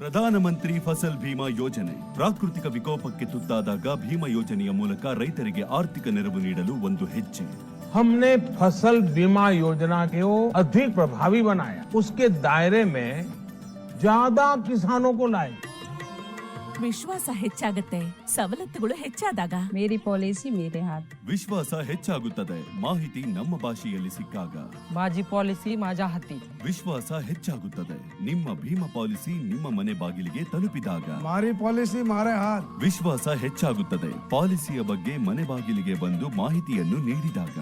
ಪ್ರಧಾನಮಂತ್ರಿ ಫಸಲ್ ಭೀಮಾ ಯೋಜನೆ ಪ್ರಾಕೃತಿಕ ವಿಕೋಪಕ್ಕೆ ತುತ್ತಾದಾಗ ಭೀಮಾ ಯೋಜನೆಯ ಮೂಲಕ ರೈತರಿಗೆ ಆರ್ಥಿಕ ನೆರವು ನೀಡಲು ಒಂದು ಹೆಜ್ಜೆ हमने फसल बीमा योजना को अधिक प्रभावी बनाया उसके दायरे में ज्यादा किसानों को लाए ವಿಶ್ವಾಸ ಹೆಚ್ಚಾಗತ್ತೆ ಸವಲತ್ತುಗಳು ಹೆಚ್ಚಾದಾಗ मेरी पॉलिसी मेरे हाथ ವಿಶ್ವಾಸ ಹೆಚ್ಚಾಗುತ್ತದೆ ಮಾಹಿತಿ ನಮ್ಮ ಭಾಷೆಯಲ್ಲಿ ಸಿಕ್ಕಾಗ माझी पॉलिसी माझ्या हाती ವಿಶ್ವಾಸ ಹೆಚ್ಚಾಗುತ್ತದೆ ನಿಮ್ಮ ಭೀಮಾ ಪಾಲಿಸಿ ನಿಮ್ಮ ಮನೆ ಬಾಗಿಲಿಗೆ ತಲುಪಿದಾಗ મારી પોલિસી મારે હાથ ವಿಶ್ವಾಸ ಹೆಚ್ಚಾಗುತ್ತದೆ ಪಾಲಿಸಿಯ ಬಗ್ಗೆ ಮನೆ ಬಾಗಿಲಿಗೆ ಬಂದು ಮಾಹಿತಿಯನ್ನು ನೀಡಿದಾಗ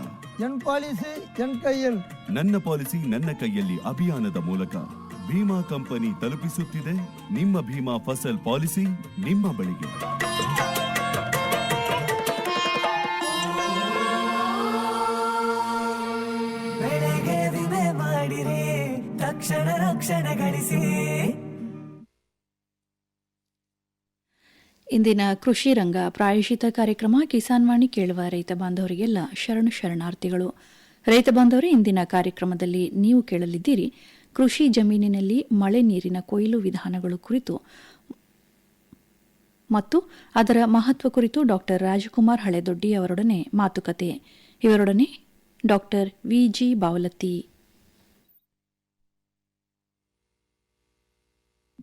એન પોલિસી એન કૈયલ ನನ್ನ ಪಾಲಿಸಿ ನನ್ನ ಕೈಯಲ್ಲಿ ಅಭಿಯಾನದ ಮೂಲಕ ಭೀಮಾ ಕಂಪನಿ ತಲುಪಿಸುತ್ತಿದೆ. ನಿಮ್ಮ ಭೀಮಾ ಫಸಲ್ ಪಾಲಿಸಿ ನಿಮ್ಮ ಬಳಿಗೆ. ಬೆಳೆಗೆ ವಿಮೆ ಮಾಡಿರಿ ತಕ್ಷಣ ರಕ್ಷಣೆ ಗಳಿಸಿ. ಇಂದಿನ ಕೃಷಿ ರಂಗ ಪ್ರಾಯೋಜಿತ ಕಾರ್ಯಕ್ರಮ ಕಿಸಾನ್ ವಾಣಿ ಕೇಳುವ ರೈತ ಬಾಂಧವರಿಗೆಲ್ಲ ಶರಣು ಶರಣಾರ್ಥಿಗಳು. ರೈತ ಬಾಂಧವರೇ ಇಂದಿನ ಕಾರ್ಯಕ್ರಮದಲ್ಲಿ ನೀವು ಕೇಳಲಿದ್ದೀರಿ ಕೃಷಿ ಜಮೀನಿನಲ್ಲಿ ಮಳೆ ನೀರಿನ ಕೊಯ್ಲು ವಿಧಾನಗಳು ಕುರಿತು ಮತ್ತು ಅದರ ಮಹತ್ವ ಕುರಿತು ಡಾಕ್ಟರ್ ರಾಜಕುಮಾರ್ ಹಳೆದೊಡ್ಡಿ ಅವರೊಡನೆ ಮಾತುಕತೆ. ಇವರೊಡನೆ ಡಾಕ್ಟರ್ ವಿಜಿ ಬಾವಲತ್ತಿ.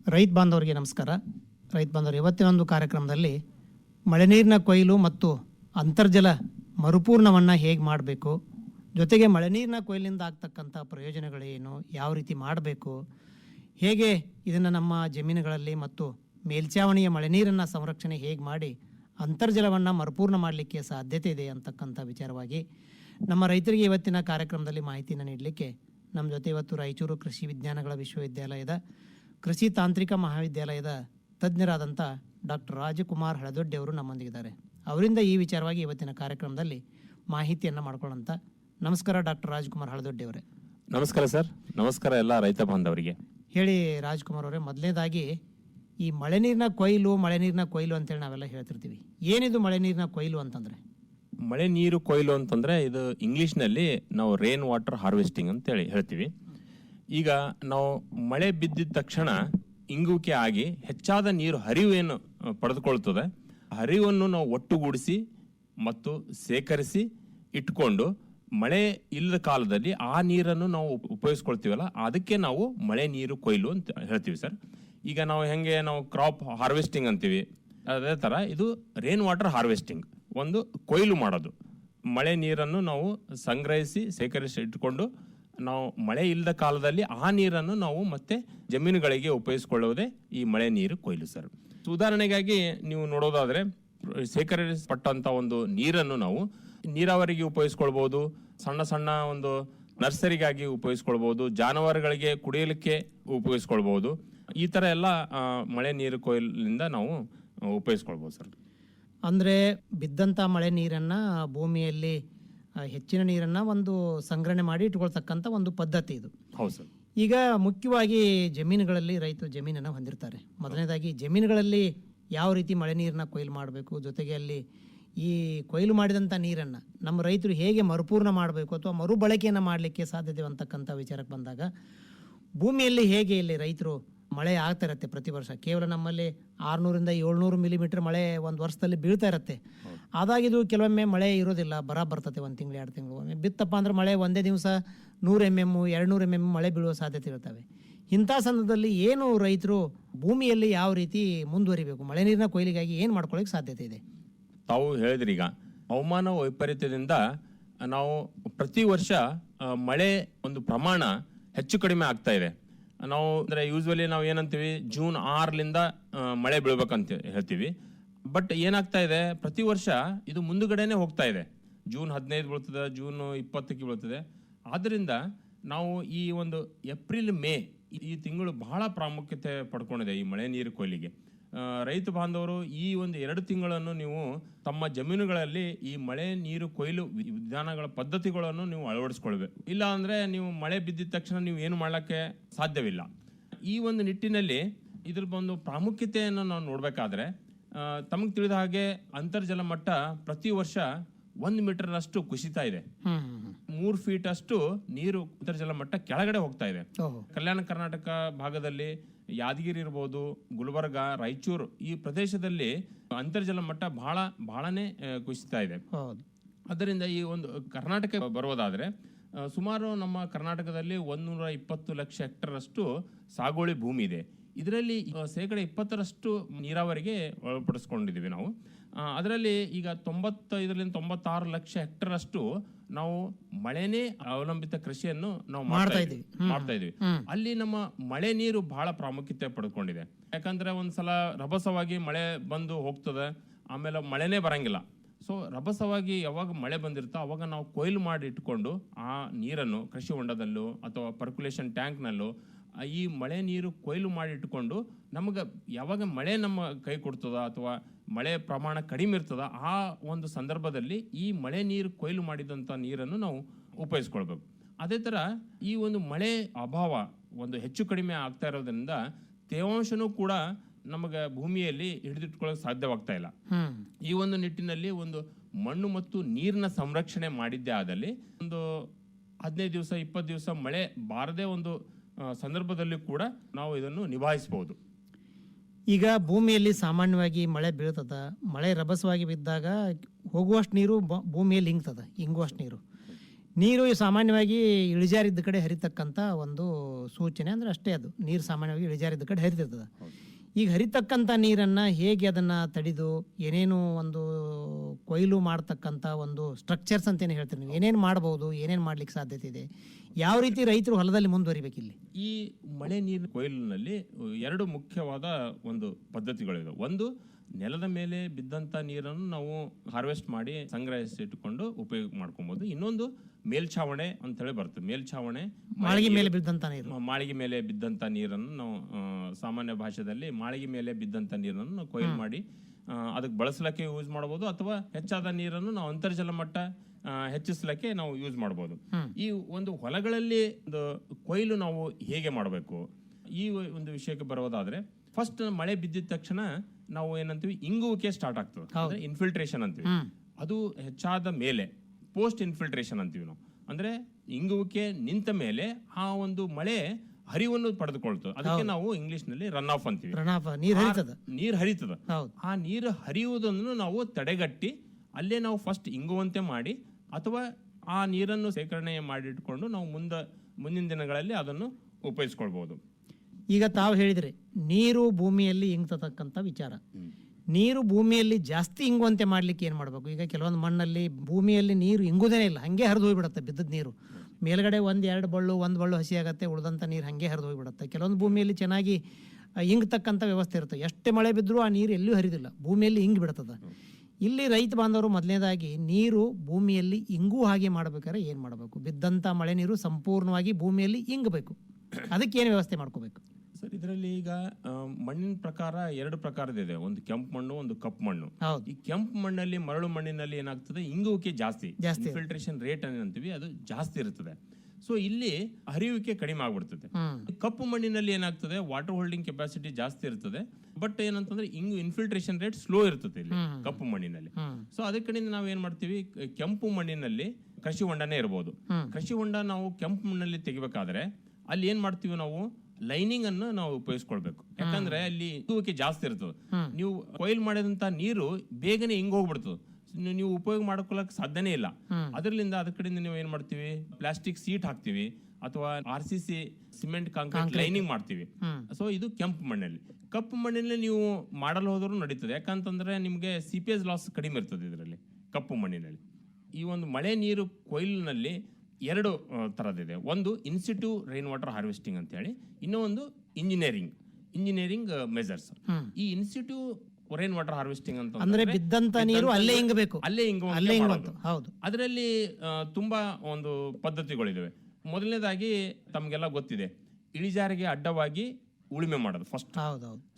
ರೈತ ಬಾಂಧವರಿಗೆ ನಮಸ್ಕಾರ. ರೈತ ಬಾಂಧವರು, ಇವತ್ತಿನ ಒಂದು ಕಾರ್ಯಕ್ರಮದಲ್ಲಿ ಮಳೆ ನೀರಿನ ಕೊಯ್ಲು ಮತ್ತು ಅಂತರ್ಜಲ ಮರುಪೂರ್ಣವನ್ನು ಹೇಗೆ ಮಾಡಬೇಕು? ಜೊತೆಗೆ ಮಳೆ ನೀರಿನ ಕೊಯ್ಲಿಂದ ಆಗ್ತಕ್ಕಂಥ ಪ್ರಯೋಜನಗಳೇನು? ಯಾವ ರೀತಿ ಮಾಡಬೇಕು? ಹೇಗೆ ಇದನ್ನು ನಮ್ಮ ಜಮೀನುಗಳಲ್ಲಿ ಮತ್ತು ಮೇಲ್ಛಾವಣಿಯ ಮಳೆ ನೀರನ್ನು ಸಂರಕ್ಷಣೆ ಹೇಗೆ ಮಾಡಿ ಅಂತರ್ಜಲವನ್ನು ಮರುಪೂರ್ಣ ಮಾಡಲಿಕ್ಕೆ ಸಾಧ್ಯತೆ ಇದೆ ಅಂತಕ್ಕಂಥ ವಿಚಾರವಾಗಿ ನಮ್ಮ ರೈತರಿಗೆ ಇವತ್ತಿನ ಕಾರ್ಯಕ್ರಮದಲ್ಲಿ ಮಾಹಿತಿಯನ್ನು ನೀಡಲಿಕ್ಕೆ ನಮ್ಮ ಜೊತೆ ಇವತ್ತು ರಾಯಚೂರು ಕೃಷಿ ವಿಜ್ಞಾನಗಳ ವಿಶ್ವವಿದ್ಯಾಲಯದ ಕೃಷಿ ತಾಂತ್ರಿಕ ಮಹಾವಿದ್ಯಾಲಯದ ತಜ್ಞರಾದಂಥ ಡಾಕ್ಟರ್ ರಾಜಕುಮಾರ್ ಹಳದೊಡ್ಡಿ ಅವರು ನಮ್ಮೊಂದಿಗಿದ್ದಾರೆ. ಅವರಿಂದ ಈ ವಿಚಾರವಾಗಿ ಇವತ್ತಿನ ಕಾರ್ಯಕ್ರಮದಲ್ಲಿ ಮಾಹಿತಿಯನ್ನು ಮಾಡ್ಕೊಳ್ಳೋಂಥ ನಮಸ್ಕಾರ ಡಾಕ್ಟರ್ ರಾಜ್ಕುಮಾರ್ ಹಳದೊಡ್ಡಿ ಅವರೇ ನಮಸ್ಕಾರ ಸರ್. ನಮಸ್ಕಾರ ಎಲ್ಲ ರೈತ ಬಾಂಧವರಿಗೆ. ಹೇಳಿ ರಾಜ್ಕುಮಾರ್ ಅವರೇ ಮೊದಲನೇದಾಗಿ ಈ ಮಳೆ ನೀರಿನ ಕೊಯ್ಲು ಮಳೆ ನೀರಿನ ಕೊಯ್ಲು ಅಂತೇಳಿ ನಾವೆಲ್ಲ ಹೇಳ್ತಿರ್ತೀವಿ. ಏನಿದು ಮಳೆ ನೀರಿನ ಕೊಯ್ಲು ಅಂತಂದ್ರೆ? ಮಳೆ ನೀರು ಕೊಯ್ಲು ಅಂತಂದ್ರೆ ಇದು ಇಂಗ್ಲೀಷ್ನಲ್ಲಿ ನಾವು ರೇನ್ ವಾಟರ್ ಹಾರ್ವೆಸ್ಟಿಂಗ್ ಅಂತೇಳಿ ಹೇಳ್ತೀವಿ. ಈಗ ನಾವು ಮಳೆ ಬಿದ್ದಿದ ತಕ್ಷಣ ಇಂಗುವಿಕೆ ಆಗಿ ಹೆಚ್ಚಾದ ನೀರು ಹರಿವು ಏನು ಅ, ಪಡೆದುಕೊಳ್ತದೆ ಹರಿವನ್ನು ನಾವು ಒಟ್ಟುಗೂಡಿಸಿ ಮತ್ತು ಶೇಖರಿಸಿ ಇಟ್ಕೊಂಡು ಮಳೆ ಇಲ್ಲದ ಕಾಲದಲ್ಲಿ ಆ ನೀರನ್ನು ನಾವು ಉಪ- ಉಪಯೋಗಿಸ್ಕೊಳ್ತೀವಲ್ಲ, ಅದಕ್ಕೆ ನಾವು ಮಳೆ ನೀರು ಕೊಯ್ಲು ಅಂತ ಹೇಳ್ತೀವಿ ಸರ್. ಈಗ ನಾವು ಹೆಂಗೆ ನಾವು ಕ್ರಾಪ್ ಹಾರ್ವೆಸ್ಟಿಂಗ್ ಅಂತೀವಿ, ಅದೇ ಥರ ಇದು ರೇನ್ ವಾಟರ್ ಹಾರ್ವೆಸ್ಟಿಂಗ್ ಒಂದು ಕೊಯ್ಲು ಮಾಡೋದು. ಮಳೆ ನೀರನ್ನು ನಾವು ಸಂಗ್ರಹಿಸಿ, ಶೇಖರಿಸಿ ಇಟ್ಕೊಂಡು ನಾವು ಮಳೆ ಇಲ್ಲದ ಕಾಲದಲ್ಲಿ ಆ ನೀರನ್ನು ನಾವು ಮತ್ತೆ ಜಮೀನುಗಳಿಗೆ ಉಪಯೋಗಿಸ್ಕೊಳ್ಳೋದೇ ಈ ಮಳೆ ನೀರು ಕೊಯ್ಲು ಸರ್. ಉದಾಹರಣೆಗಾಗಿ ನೀವು ನೋಡೋದಾದ್ರೆ, ಶೇಖರಿಸಲ್ಪಟ್ಟಂಥ ಒಂದು ನೀರನ್ನು ನಾವು ನೀರಾವರಿಗೆ ಉಪಯೋಗಿಸ್ಕೊಳ್ಬೋದು ಸಣ್ಣ ಸಣ್ಣ ಒಂದು ನರ್ಸರಿಗಾಗಿ ಉಪಯೋಗಿಸ್ಕೊಳ್ಬೋದು ಜಾನುವಾರುಗಳಿಗೆ ಕುಡಿಯಲಿಕ್ಕೆ ಉಪಯೋಗಿಸ್ಕೊಳ್ಬೋದು. ಈ ಥರ ಎಲ್ಲ ಮಳೆ ನೀರು ಕೊಯ್ಲಿಂದ ನಾವು ಉಪಯೋಗಿಸ್ಕೊಳ್ಬೋದು ಸರ್. ಅಂದರೆ ಬಿದ್ದಂಥ ಮಳೆ ನೀರನ್ನು ಭೂಮಿಯಲ್ಲಿ ಹೆಚ್ಚಿನ ನೀರನ್ನು ಒಂದು ಸಂಗ್ರಹಣೆ ಮಾಡಿ ಇಟ್ಕೊಳ್ತಕ್ಕಂಥ ಒಂದು ಪದ್ಧತಿ ಇದು. ಹೌದು ಸರ್. ಈಗ ಮುಖ್ಯವಾಗಿ ಜಮೀನುಗಳಲ್ಲಿ ರೈತರು ಜಮೀನನ್ನು ಹೊಂದಿರ್ತಾರೆ. ಮೊದಲನೇದಾಗಿ ಜಮೀನುಗಳಲ್ಲಿ ಯಾವ ರೀತಿ ಮಳೆ ನೀರನ್ನ ಕೊಯ್ಲು ಮಾಡಬೇಕು ಜೊತೆಗೆ ಅಲ್ಲಿ ಈ ಕೊಯ್ಲು ಮಾಡಿದಂಥ ನೀರನ್ನು ನಮ್ಮ ರೈತರು ಹೇಗೆ ಮರುಪೂರ್ಣ ಮಾಡಬೇಕು ಅಥವಾ ಮರುಬಳಕೆಯನ್ನು ಮಾಡಲಿಕ್ಕೆ ಸಾಧ್ಯತೆ ಅಂತಕ್ಕಂಥ ವಿಚಾರಕ್ಕೆ ಬಂದಾಗ, ಭೂಮಿಯಲ್ಲಿ ಹೇಗೆ ಇಲ್ಲಿ ರೈತರು ಮಳೆ ಆಗ್ತಾ ಇರುತ್ತೆ ಪ್ರತಿ ವರ್ಷ, ಕೇವಲ ನಮ್ಮಲ್ಲಿ ಆರುನೂರಿಂದ ಏಳ್ನೂರು ಮಿಲಿಮೀಟರ್ ಮಳೆ ಒಂದು ವರ್ಷದಲ್ಲಿ ಬೀಳ್ತಾ ಇರುತ್ತೆ. ಆದಾಗಿದು ಕೆಲವೊಮ್ಮೆ ಮಳೆ ಇರೋದಿಲ್ಲ, ಬರ ಬರ್ತದೆ ಒಂದು ತಿಂಗಳು, ಎರಡು ತಿಂಗಳು. ಒಮ್ಮೆ ಬಿತ್ತಪ್ಪ ಅಂದ್ರೆ ಮಳೆ ಒಂದೇ ದಿವಸ ನೂರು ಎಂ ಎಂ ಎರಡು ನೂರು ಎಂ ಎಂ ಮಳೆ ಬೀಳುವ ಸಾಧ್ಯತೆ ಇರ್ತವೆ. ಇಂಥ ಸಂದರ್ಭದಲ್ಲಿ ಏನು ರೈತರು ಭೂಮಿಯಲ್ಲಿ ಯಾವ ರೀತಿ ಮುಂದುವರಿಬೇಕು? ಮಳೆ ನೀರಿನ ಕೊಯ್ಲಿಗಾಗಿ ಏನು ಮಾಡ್ಕೊಳ್ಳಿಕ್ಕೆ ಸಾಧ್ಯತೆ ಇದೆ? ತಾವು ಹೇಳಿದ್ರಿ ಈಗ. ಹವಾಮಾನ ವೈಪರೀತ್ಯದಿಂದ ನಾವು ಪ್ರತಿ ವರ್ಷ ಮಳೆ ಒಂದು ಪ್ರಮಾಣ ಹೆಚ್ಚು ಕಡಿಮೆ ಆಗ್ತಾ ಇದೆ. ನಾವು ಅಂದ್ರೆ ಯೂಸ್ವಲಿ ನಾವು ಏನಂತೀವಿ ಜೂನ್ ಆರರಿಂದ ಮಳೆ ಬೀಳ್ಬೇಕಂತ ಹೇಳ್ತೀವಿ. ಬಟ್ ಏನಾಗ್ತಾ ಇದೆ, ಪ್ರತಿ ವರ್ಷ ಇದು ಮುಂದುಗಡೆನೆ ಹೋಗ್ತಾ ಇದೆ. ಜೂನ್ ಹದಿನೈದು ಬೀಳ್ತದೆ ಜೂನ್ ಇಪ್ಪತ್ತಕ್ಕೆ ಬೀಳ್ತದೆ. ಆದ್ದರಿಂದ ನಾವು ಈ ಒಂದು ಏಪ್ರಿಲ್ ಮೇ ಈ- ತಿಂಗಳು ಬಹಳ ಪ್ರಾಮುಖ್ಯತೆ ಪಡ್ಕೊಂಡಿದೆ ಈ ಮಳೆ ನೀರು ಕೊಯ್ಲಿಗೆ. ರೈತ ಬಾಂಧವರು ಈ ಒಂದು ಎರಡು ತಿಂಗಳನ್ನು ನೀವು ತಮ್ಮ ಜಮೀನುಗಳಲ್ಲಿ ಈ ಮಳೆ ನೀರು ಕೊಯ್ಲು ವಿಧಾನಗಳ ಪದ್ಧತಿಗಳನ್ನು ನೀವು ಅಳವಡಿಸ್ಕೊಳ್ಬೇಕು. ಇಲ್ಲ ಅಂದರೆ ನೀವು ಮಳೆ ಬಿದ್ದಿದ ತಕ್ಷಣ ನೀವು ಏನು ಮಾಡೋಕ್ಕೆ ಸಾಧ್ಯವಿಲ್ಲ. ಈ ಒಂದು ನಿಟ್ಟಿನಲ್ಲಿ ಇದ್ರ ಒಂದು ಪ್ರಾಮುಖ್ಯತೆಯನ್ನು ನಾವು ನೋಡಬೇಕಾದ್ರೆ ತಮಗೆ ತಿಳಿದ ಹಾಗೆ ಅಂತರ್ಜಲ ಮಟ್ಟ ಪ್ರತಿ ವರ್ಷ ಒಂದು ಮೀಟರ್ನಷ್ಟು ಕುಸಿತಾ ಇದೆ. ಮೂರು ಫೀಟ್ ಅಷ್ಟು ನೀರು ಅಂತರ್ಜಲ ಮಟ್ಟ ಕೆಳಗಡೆ ಹೋಗ್ತಾ ಇದೆ. ಕಲ್ಯಾಣ ಕರ್ನಾಟಕ ಭಾಗದಲ್ಲಿ ಯಾದಗಿರಿ ಇರ್ಬೋದು ಗುಲ್ಬರ್ಗ ರಾಯಚೂರು ಈ ಪ್ರದೇಶದಲ್ಲಿ ಅಂತರ್ಜಲ ಮಟ್ಟ ಬಹಳ ಬಹಳನೇ ಕುಸಿತಾ ಇದೆ. ಅದರಿಂದ ಈ ಒಂದು ಕರ್ನಾಟಕ ಬರೋದಾದರೆ ಸುಮಾರು ನಮ್ಮ ಕರ್ನಾಟಕದಲ್ಲಿ ಒಂದೂರ ಇಪ್ಪತ್ತು ಲಕ್ಷ ಹೆಕ್ಟರ್ ಅಷ್ಟು ಸಾಗುವಳಿ ಭೂಮಿ ಇದೆ. ಇದರಲ್ಲಿ ಶೇಕಡ ಇಪ್ಪತ್ತರಷ್ಟು ನೀರಾವರಿಗೆ ಒಳಪಡಿಸ್ಕೊಂಡಿದ್ದೀವಿ ನಾವು. ಅದರಲ್ಲಿ ಈಗ ತೊಂಬತ್ತೈದರಿಂದ ತೊಂಬತ್ತಾರು ಲಕ್ಷ ಹೆಕ್ಟರ್ ಅಷ್ಟು ನಾವು ಮಳೆನೇ ಅವಲಂಬಿತ ಕೃಷಿಯನ್ನು ನಾವು ಮಾಡ್ತಾ ಇದ್ದೀವಿ ಮಾಡ್ತಾ ಇದೀವಿ. ಅಲ್ಲಿ ನಮ್ಮ ಮಳೆ ನೀರು ಬಹಳ ಪ್ರಾಮುಖ್ಯತೆ ಪಡ್ಕೊಂಡಿದೆ. ಯಾಕಂದ್ರೆ ಒಂದ್ಸಲ ರಭಸವಾಗಿ ಮಳೆ ಬಂದು ಹೋಗ್ತದೆ ಆಮೇಲೆ ಮಳೆನೇ ಬರಂಗಿಲ್ಲ. ಸೊ ರಭಸವಾಗಿ ಯಾವಾಗ ಮಳೆ ಬಂದಿರುತ್ತೋ ಅವಾಗ ನಾವು ಕೊಯ್ಲು ಮಾಡಿ ಇಟ್ಕೊಂಡು ಆ ನೀರನ್ನು ಕೃಷಿ ಹೊಂಡದಲ್ಲೂ ಅಥವಾ ಪರ್ಕ್ಯುಲೇಷನ್ ಟ್ಯಾಂಕ್ನಲ್ಲೂ ಈ ಮಳೆ ನೀರು ಕೊಯ್ಲು ಮಾಡಿಟ್ಟುಕೊಂಡು ನಮಗೆ ಯಾವಾಗ ಮಳೆ ನಮ್ಮ ಕೈ ಕೊಡ್ತದ ಅಥವಾ ಮಳೆ ಪ್ರಮಾಣ ಕಡಿಮೆ ಇರ್ತದ ಆ ಒಂದು ಸಂದರ್ಭದಲ್ಲಿ ಈ ಮಳೆ ನೀರು ಕೊಯ್ಲು ಮಾಡಿದಂಥ ನೀರನ್ನು ನಾವು ಉಪಯೋಗಿಸ್ಕೊಳ್ಬೇಕು. ಅದೇ ಥರ ಈ ಒಂದು ಮಳೆ ಅಭಾವ ಒಂದು ಹೆಚ್ಚು ಕಡಿಮೆ ಆಗ್ತಾ ಇರೋದ್ರಿಂದ ತೇವಾಂಶನೂ ಕೂಡ ನಮಗೆ ಭೂಮಿಯಲ್ಲಿ ಹಿಡಿದಿಟ್ಕೊಳ್ಳೋಕೆ ಸಾಧ್ಯವಾಗ್ತಾ ಇಲ್ಲ. ಈ ಒಂದು ನಿಟ್ಟಿನಲ್ಲಿ ಒಂದು ಮಣ್ಣು ಮತ್ತು ನೀರಿನ ಸಂರಕ್ಷಣೆ ಮಾಡಿದ್ದೇ ಆದಲ್ಲಿ ಒಂದು ಹದಿನೈದು ದಿವಸ ಇಪ್ಪತ್ತು ದಿವಸ ಮಳೆ ಬಾರದೇ ಒಂದು ಸಂದರ್ಭದಲ್ಲಿ ಕೂಡ ನಾವು ಇದನ್ನು ನಿಭಾಯಿಸಬಹುದು. ಈಗ ಭೂಮಿಯಲ್ಲಿ ಸಾಮಾನ್ಯವಾಗಿ ಮಳೆ ಬೀಳ್ತದ ಮಳೆ ರಭಸವಾಗಿ ಬಿದ್ದಾಗ ಹೋಗುವಷ್ಟು ನೀರು ಭೂಮಿಯಲ್ಲಿ ಹಿಂಗ್ತದ ಹಿಂಗುವಷ್ಟು ನೀರು. ನೀರು ಸಾಮಾನ್ಯವಾಗಿ ಇಳಿಜಾರಿದ್ದ ಕಡೆ ಹರಿತಕ್ಕಂಥ ಒಂದು ಸೂಚನೆ ಅಂದ್ರೆ ಅಷ್ಟೇ ಅದು. ನೀರು ಸಾಮಾನ್ಯವಾಗಿ ಇಳಿಜಾರಿದ್ದ ಕಡೆ ಹರಿತಿರ್ತದೆ. ಈಗ ಹರಿತಕ್ಕಂಥ ನೀರನ್ನು ಹೇಗೆ ಅದನ್ನು ತಡೆದು ಏನೇನು ಒಂದು ಕೊಯ್ಲು ಮಾಡ್ತಕ್ಕಂಥ ಒಂದು ಸ್ಟ್ರಕ್ಚರ್ಸ್ ಅಂತೇನು ಹೇಳ್ತೀರಿ ನೀವು. ಏನೇನು ಮಾಡ್ಬೋದು ಏನೇನು ಮಾಡ್ಲಿಕ್ಕೆ ಸಾಧ್ಯತೆ ಇದೆ ಯಾವ ರೀತಿ ರೈತರು ಹೊಲದಲ್ಲಿ ಮುಂದುವರಿಬೇಕು ಇಲ್ಲಿ? ಈ ಮಳೆ ನೀರಿನ ಕೊಯ್ಲಿನಲ್ಲಿ ಎರಡು ಮುಖ್ಯವಾದ ಒಂದು ಪದ್ಧತಿಗಳಿವೆ. ಒಂದು ನೆಲದ ಮೇಲೆ ಬಿದ್ದಂಥ ನೀರನ್ನು ನಾವು ಹಾರ್ವೆಸ್ಟ್ ಮಾಡಿ ಸಂಗ್ರಹಿಸಿಟ್ಟುಕೊಂಡು ಉಪಯೋಗ ಮಾಡ್ಕೊಬೋದು. ಇನ್ನೊಂದು ಮೇಲ್ಛಾವಣೆ ಅಂತ ಹೇಳಿ ಬರ್ತದೆ. ಮೇಲ್ಛಾವಣೆ ಮಾಳಿಗೆ ಮೇಲೆ ಬಿದ್ದಂಥ ನೀರು. ಮಾಳಿಗೆ ಮೇಲೆ ಬಿದ್ದಂಥ ನೀರನ್ನು ನಾವು ಸಾಮಾನ್ಯ ಭಾಷೆಯಲ್ಲಿ ಮಾಳಿಗೆ ಮೇಲೆ ಬಿದ್ದಂಥ ನೀರನ್ನು ನಾವು ಕೊಯ್ಲು ಮಾಡಿ ಅದಕ್ಕೆ ಬಳಸಲಿಕ್ಕೆ ಯೂಸ್ ಮಾಡಬಹುದು ಅಥವಾ ಹೆಚ್ಚಾದ ನೀರನ್ನು ನಾವು ಅಂತರ್ಜಲ ಮಟ್ಟ ಹೆಚ್ಚಿಸಲಿಕ್ಕೆ ನಾವು ಯೂಸ್ ಮಾಡಬಹುದು ಈ ಒಂದು ಹೊಲಗಳಲ್ಲಿ ಒಂದು ಕೊಯ್ಲು ನಾವು ಹೇಗೆ ಮಾಡಬೇಕು? ಈ ಒಂದು ವಿಷಯಕ್ಕೆ ಬರೋದಾದ್ರೆ ಫಸ್ಟ್ ಮಳೆ ಬಿದ್ದಿದ ತಕ್ಷಣ ನಾವು ಏನಂತೀವಿ ಇಂಗುವಿಕೆ ಸ್ಟಾರ್ಟ್ ಆಗ್ತದೆ. ಅಂದ್ರೆ ಇನ್ಫಿಲ್ಟ್ರೇಷನ್ ಅಂತೀವಿ. ಅದು ಹೆಚ್ಚಾದ ಮೇಲೆ ಪೋಸ್ಟ್ ಇನ್ಫಿಲ್ಟ್ರೇಷನ್ ಅಂತೀವಿ ನಾವು. ಅಂದ್ರೆ ಇಂಗುವಿಕೆ ನಿಂತ ಮೇಲೆ ಆ ಒಂದು ಮಳೆ ಹರಿವನ್ನು ಪಡೆದುಕೊಳ್ತದೆ. ಅದಕ್ಕೆ ನಾವು ಇಂಗ್ಲಿಷ್ನಲ್ಲಿ ರನ್ ಆಫ್ ಅಂತೀವಿ. ಪ್ರಣಾಪ ನೀರು ಹರಿತದ? ನೀರು ಹರಿತದ. ಹೌದು. ಆ ನೀರು ಹರಿಯುವುದನ್ನು ನಾವು ತಡೆಗಟ್ಟಿ ಅಲ್ಲೇ ನಾವು ಫಸ್ಟ್ ಇಂಗುವಂತೆ ಮಾಡಿ ಅಥವಾ ಆ ನೀರನ್ನು ಶೇಖರಣೆ ಮಾಡಿಟ್ಕೊಂಡು ನಾವು ಮುಂದೆ ಮುಂದಿನ ದಿನಗಳಲ್ಲಿ ಅದನ್ನು ಉಪಯೋಗಿಸ್ಕೊಳ್ಬಹುದು ಈಗ ತಾವು ಹೇಳಿದ್ರಿ ನೀರು ಭೂಮಿಯಲ್ಲಿ ಇಂಗ್ತತಕ್ಕಂಥ ವಿಚಾರ. ನೀರು ಭೂಮಿಯಲ್ಲಿ ಜಾಸ್ತಿ ಇಂಗುವಂತೆ ಮಾಡ್ಲಿಕ್ಕೆ ಏನು ಮಾಡಬೇಕು? ಈಗ ಕೆಲವೊಂದು ಮಣ್ಣಲ್ಲಿ ಭೂಮಿಯಲ್ಲಿ ನೀರು ಇಂಗುದೇ ಇಲ್ಲ ಹಂಗೆ ಹರಿದು ಹೋಗಿಬಿಡುತ್ತೆ ಬಿದ್ದದ ನೀರು. ಮೇಲ್ಗಡೆ ಒಂದು ಎರಡು ಬಳ್ಳು ಒಂದು ಬಳ್ಳು ಹಸಿ ಆಗುತ್ತೆ ಉಳಿದಂಥ ನೀರು ಹಾಗೆ ಹರಿದು ಹೋಗಿಬಿಡುತ್ತೆ. ಕೆಲವೊಂದು ಭೂಮಿಯಲ್ಲಿ ಚೆನ್ನಾಗಿ ಆ, ಇಂಗ್ತಕ್ಕಂಥ ವ್ಯವಸ್ಥೆ ಇರುತ್ತೆ. ಎಷ್ಟು ಮಳೆ ಬಿದ್ದರೂ ಆ ನೀರು ಎಲ್ಲೂ ಹರಿದಿಲ್ಲ. ಭೂಮಿಯಲ್ಲಿ ಹಿಂಗೆ ಬಿಡ್ತದೆ ಇಲ್ಲಿ ರೈತ ಬಾಂಧವರು ಮೊದಲನೇದಾಗಿ ನೀರು ಭೂಮಿಯಲ್ಲಿ ಇಂಗೂ ಹಾಗೆ ಮಾಡಬೇಕಾದ್ರೆ ಏನು ಮಾಡಬೇಕು? ಬಿದ್ದಂಥ ಮಳೆ ನೀರು ಸಂಪೂರ್ಣವಾಗಿ ಭೂಮಿಯಲ್ಲಿ ಇಂಗಬೇಕು. ಅದಕ್ಕೇನು ವ್ಯವಸ್ಥೆ ಮಾಡ್ಕೋಬೇಕು? ಸರ್ ಇದರಲ್ಲಿ ಈಗ ಆ, ಮಣ್ಣಿನ ಪ್ರಕಾರ ಎರಡು ಪ್ರಕಾರದಿದೆ ಒಂದು ಕೆಂಪು ಮಣ್ಣು ಒಂದು ಕಪ್ಪು ಮಣ್ಣು. ಹೌದು. ಈ ಕೆಂಪು ಮಣ್ಣಲ್ಲಿ ಮರಳು ಮಣ್ಣಿನಲ್ಲಿ ಏನಾಗ್ತದೆ? ಇಂಗುವಿಕೆ ಜಾಸ್ತಿ. ಜಾಸ್ತಿ. ಇನ್ಫಿಲ್ಟ್ರೇಷನ್ ರೇಟ್ ಅಂತೀವಿ. ಅದು ಜಾಸ್ತಿ ಇರ್ತದೆ. ಸೊ ಇಲ್ಲಿ ಹರಿಯುವಿಕೆ ಕಡಿಮೆ ಆಗ್ಬಿಡ್ತದೆ. ಹ್ಮ್. ಕಪ್ಪು ಮಣ್ಣಿನಲ್ಲಿ ಏನಾಗ್ತದೆ? ವಾಟರ್ ಹೋಲ್ಡಿಂಗ್ ಕೆಪಾಸಿಟಿ ಜಾಸ್ತಿ ಇರ್ತದೆ. ಬಟ್ ಏನಂತಂದ್ರೆ ಇಂಗು ಇನ್ಫಿಲ್ಟ್ರೇಷನ್ ರೇಟ್ ಸ್ಲೋ ಇರ್ತದೆ ಇಲ್ಲಿ ಕಪ್ಪು ಮಣ್ಣಿನಲ್ಲಿ. ಹ್ಮ್. ಸೊ ಅದರ ಕಡೆಯಿಂದ ನಾವು ಏನ್ ಮಾಡ್ತೀವಿ? ಕ- ಕೆಂಪು ಮಣ್ಣಿನಲ್ಲಿ ಕೃಷಿ ಹೊಂಡನೇ ಇರಬಹುದು ಕೃಷಿ ಹೊಂಡ ನಾವು ಕೆಂಪು ಮಣ್ಣಲ್ಲಿ ತೆಗಿಬೇಕಾದ್ರೆ ಅಲ್ಲಿ ಏನ್ ಮಾಡ್ತೀವಿ ನಾವು? ಲೈನಿಂಗ್ ಅನ್ನು ನಾವು ಉಪಯೋಗಿಸ್ಕೊಳ್ಬೇಕು. ಯಾಕಂದ್ರೆ ಅಲ್ಲಿ ತೂಕೆ ಜಾಸ್ತಿ ಇರ್ತದೆ. ನೀವು ಕೊಯ್ಲ್ ಮಾಡಿದಂತ ನೀರು ಬೇಗನೆ ಹಿಂಗ್ ಹೋಗ್ಬಿಡ್ತದೆ ನೀವು- ಉಪಯೋಗ ಮಾಡ್ಕೊಳಕ್ ಸಾಧ್ಯನೇ ಇಲ್ಲ. ಅದರಿಂದ ಅದ್ರ ಕಡೆಯಿಂದ ನೀವು ಏನ್ ಮಾಡ್ತೀವಿ? ಪ್ಲಾಸ್ಟಿಕ್ ಸೀಟ್ ಹಾಕ್ತಿವಿ. ಅಥವಾ R C C cement concrete lining ಮಾಡ್ತೀವಿ. ಸೊ ಇದು ಕೆಂಪು ಮಣ್ಣಲ್ಲಿ. ಕಪ್ಪು ಮಣ್ಣಿನಲ್ಲಿ ನೀವು ಮಾಡಲು ಹೋದ್ರು ನಡೀತದೆ. ಯಾಕಂತಂದ್ರೆ ನಿಮಗೆ ಸಿಪಿಎಸ್ ಲಾಸ್ ಕಡಿಮೆ ಇರ್ತದೆ ಇದರಲ್ಲಿ ಕಪ್ಪು ಮಣ್ಣಿನಲ್ಲಿ. ಈ ಒಂದು ಮಳೆ ನೀರು ಕೊಯ್ಲಿನಲ್ಲಿ ಎರಡು ಥರದ್ದಿದೆ ಥರದಿದೆ ಒಂದು ಇನ್ಸ್ಟಿಟ್ಯೂ ರೈನ್ ವಾಟರ್ ಹಾರ್ವೆಸ್ಟಿಂಗ್ ಅಂತ ಹೇಳಿ ಇನ್ನೂ ಒಂದು ಇಂಜಿನಿಯರಿಂಗ್ ಇಂಜಿನಿಯರಿಂಗ್ ಮೆಜರ್ಸ್ ಈ ಇನ್ಸ್ಟಿಟ್ಯೂ ರೈನ್ ವಾಟರ್ ಹಾರ್ವೆಸ್ಟಿಂಗ್ ಅಂತ ಅಂದ್ರೆ ಬಿದ್ದಂತ ನೀರು ಅಲ್ಲೇ ಇಂಗಬೇಕು. ಅಲ್ಲೇ ಹಿಂಗ ಅಲ್ಲೇ ಹಿಂಗ ಹೌದು. ಅದರಲ್ಲಿ ತುಂಬಾ ಒಂದು ಪದ್ಧತಿಗಳಿದಾವೆ. ಮೊದಲನೇದಾಗಿ ತಮಗೆಲ್ಲ ಗೊತ್ತಿದೆ ಇಳಿಜಾರಿಗೆ ಅಡ್ಡವಾಗಿ ಉಳುಮೆ ಮಾಡೋದು ಫಸ್ಟ್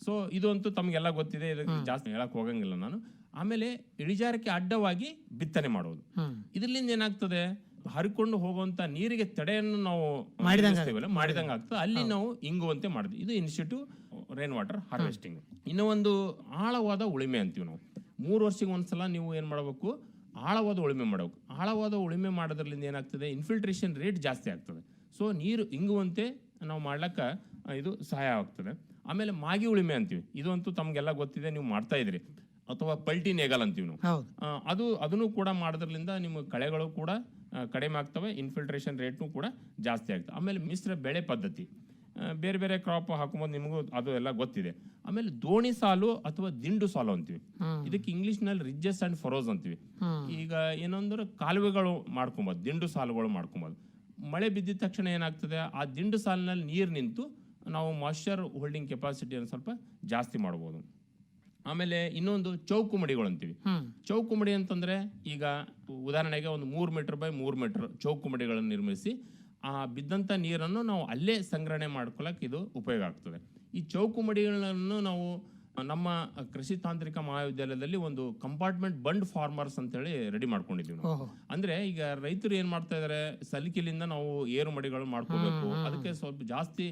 ಸೊ ಇದು ಅಂತೂ ತಮಗೆಲ್ಲ ಗೊತ್ತಿದೆ ಇದಕ್ಕೆ ಜಾಸ್ತಿ ಹೇಳಕ್ ಹೋಗಂಗಿಲ್ಲ ನಾನು. ಆಮೇಲೆ ಇಳಿಜಾರಕ್ಕೆ ಅಡ್ಡವಾಗಿ ಬಿತ್ತನೆ ಮಾಡೋದು. ಇದರಿಂದ ಏನಾಗ್ತದೆ? ಹರಿಕೊಂಡು ಹೋಗುವಂತ ನೀರಿಗೆ ತಡೆಯನ್ನು ನಾವು ಮಾಡಿದಂಗೆ ಮಾಡಿದಂಗೆ ಆಗ್ತದೆ ಅಲ್ಲಿ ನಾವು ಇಂಗುವಂತೆ ಮಾಡಿದ್ವಿ ಇದು ಇನ್ಸ್ಟಿಟ್ಯೂಟ್ ರೈನ್ ವಾಟರ್ ಹಾರ್ವೆಸ್ಟಿಂಗ್ ಇನ್ನು ಒಂದು ಆಳವಾದ ಉಳಿಮೆ ಅಂತೀವಿ ನಾವು. ಮೂರು ವರ್ಷಕ್ಕೆ ಒಂದ್ಸಲ ನೀವು ಏನು ಮಾಡಬೇಕು? ಆಳವಾದ ಉಳುಮೆ ಮಾಡಬೇಕು. ಆಳವಾದ ಉಳಿಮೆ ಮಾಡೋದ್ರಲ್ಲಿಂದ ಏನಾಗ್ತದೆ? ಇನ್ಫಿಲ್ಟ್ರೇಷನ್ ರೇಟ್ ಜಾಸ್ತಿ ಆಗ್ತದೆ. ಸೊ ನೀರು ಇಂಗುವಂತೆ ನಾವು ಮಾಡ್ಲಿಕ್ಕೆ ಇದು ಸಹಾಯ ಆಗ್ತದೆ. ಆಮೇಲೆ ಮಾಗಿ ಉಳಿಮೆ ಅಂತೀವಿ. ಇದಂತೂ ತಮಗೆಲ್ಲ ಗೊತ್ತಿದೆ ನೀವು ಮಾಡ್ತಾ ಇದ್ರಿ ಅಥವಾ ಪಲ್ಟಿ ನೇಗಲ್ ಅಂತೀವಿ ನಾವು. ಅದು ಅದನ್ನು ಕೂಡ ಮಾಡೋದ್ರಿಂದ ನಿಮ್ಮ ಕಳೆಗಳು ಕೂಡ ಕಡಿಮೆ ಆಗ್ತವೆ ಇನ್ಫಿಲ್ಟ್ರೇಷನ್ ರೇಟ್ನು ಕೂಡ ಜಾಸ್ತಿ ಆಗ್ತವೆ ಆಮೇಲೆ ಮಿಶ್ರ ಬೆಳೆ ಪದ್ಧತಿ. ಬೇರೆ ಬೇರೆ ಕ್ರಾಪ್ ಹಾಕೊಂಬೋದು ನಿಮಗೂ ಅದು ಎಲ್ಲ ಗೊತ್ತಿದೆ. ಆಮೇಲೆ ದೋಣಿ ಸಾಲು ಅಥವಾ ದಿಂಡು ಸಾಲು ಅಂತೀವಿ. ಇದಕ್ಕೆ ಇಂಗ್ಲಿಷ್ನಲ್ಲಿ ರಿಜ್ಜಸ್ ಅಂಡ್ ಫರೋಸ್ ಅಂತೀವಿ. ಈಗ ಏನಂದ್ರೆ ಕಾಲುವೆಗಳು ಮಾಡ್ಕೊಬೋದು ದಿಂಡು ಸಾಲುಗಳು ಮಾಡ್ಕೊಬೋದು. ಮಳೆ ಬಿದ್ದಿದ ತಕ್ಷಣ ಏನಾಗ್ತದೆ ಆ ದಿಂಡು ಸಾಲಿನಲ್ಲಿ ನೀರು ನಿಂತು ನಾವು ಮಾಯ್ಶ್ಚರ್ ಹೋಲ್ಡಿಂಗ್ ಕೆಪಾಸಿಟಿಯನ್ನು ಸ್ವಲ್ಪ ಜಾಸ್ತಿ ಮಾಡ್ಬೋದು. ಆಮೇಲೆ ಇನ್ನೊಂದು ಚೌಕು ಮಡಿಗಳು ಅಂತೀವಿ ಚೌಕುಮಡಿ ಅಂತಂದ್ರೆ ಈಗ ಉದಾಹರಣೆಗೆ ಒಂದು ಮೂರು ಮೀಟರ್ ಬೈ ಮೂರು ಮೀಟರ್ ಚೌಕು ಮಡಿಗಳನ್ನು ನಿರ್ಮಿಸಿ ಆ ಬಿದ್ದಂತ ನೀರನ್ನು ನಾವು ಅಲ್ಲೇ ಸಂಗ್ರಹಣೆ ಮಾಡ್ಕೊಳ್ಳೋಕೆ ಇದು ಉಪಯೋಗ ಆಗ್ತದೆ. ಈ ಚೌಕು ಮಡಿಗಳನ್ನು ನಾವು ನಮ್ಮ ಕೃಷಿ ತಾಂತ್ರಿಕ ಮಹಾವಿದ್ಯಾಲಯದಲ್ಲಿ ಒಂದು ಕಂಪಾರ್ಟ್ಮೆಂಟ್ ಬಂಡ್ ಫಾರ್ಮರ್ಸ್ ಅಂತೇಳಿ ರೆಡಿ ಮಾಡ್ಕೊಂಡಿದ್ವಿ ನಾವು. ಅಂದ್ರೆ ಈಗ ರೈತರು ಏನ್ ಮಾಡ್ತಾ ಇದಾರೆ? ಸಲಿಕೆಲಿಂದ ನಾವು ಏರು ಮಡಿಗಳು ಮಾಡ್ಕೋಬೇಕು. ಅದಕ್ಕೆ ಸ್ವಲ್ಪ ಜಾಸ್ತಿ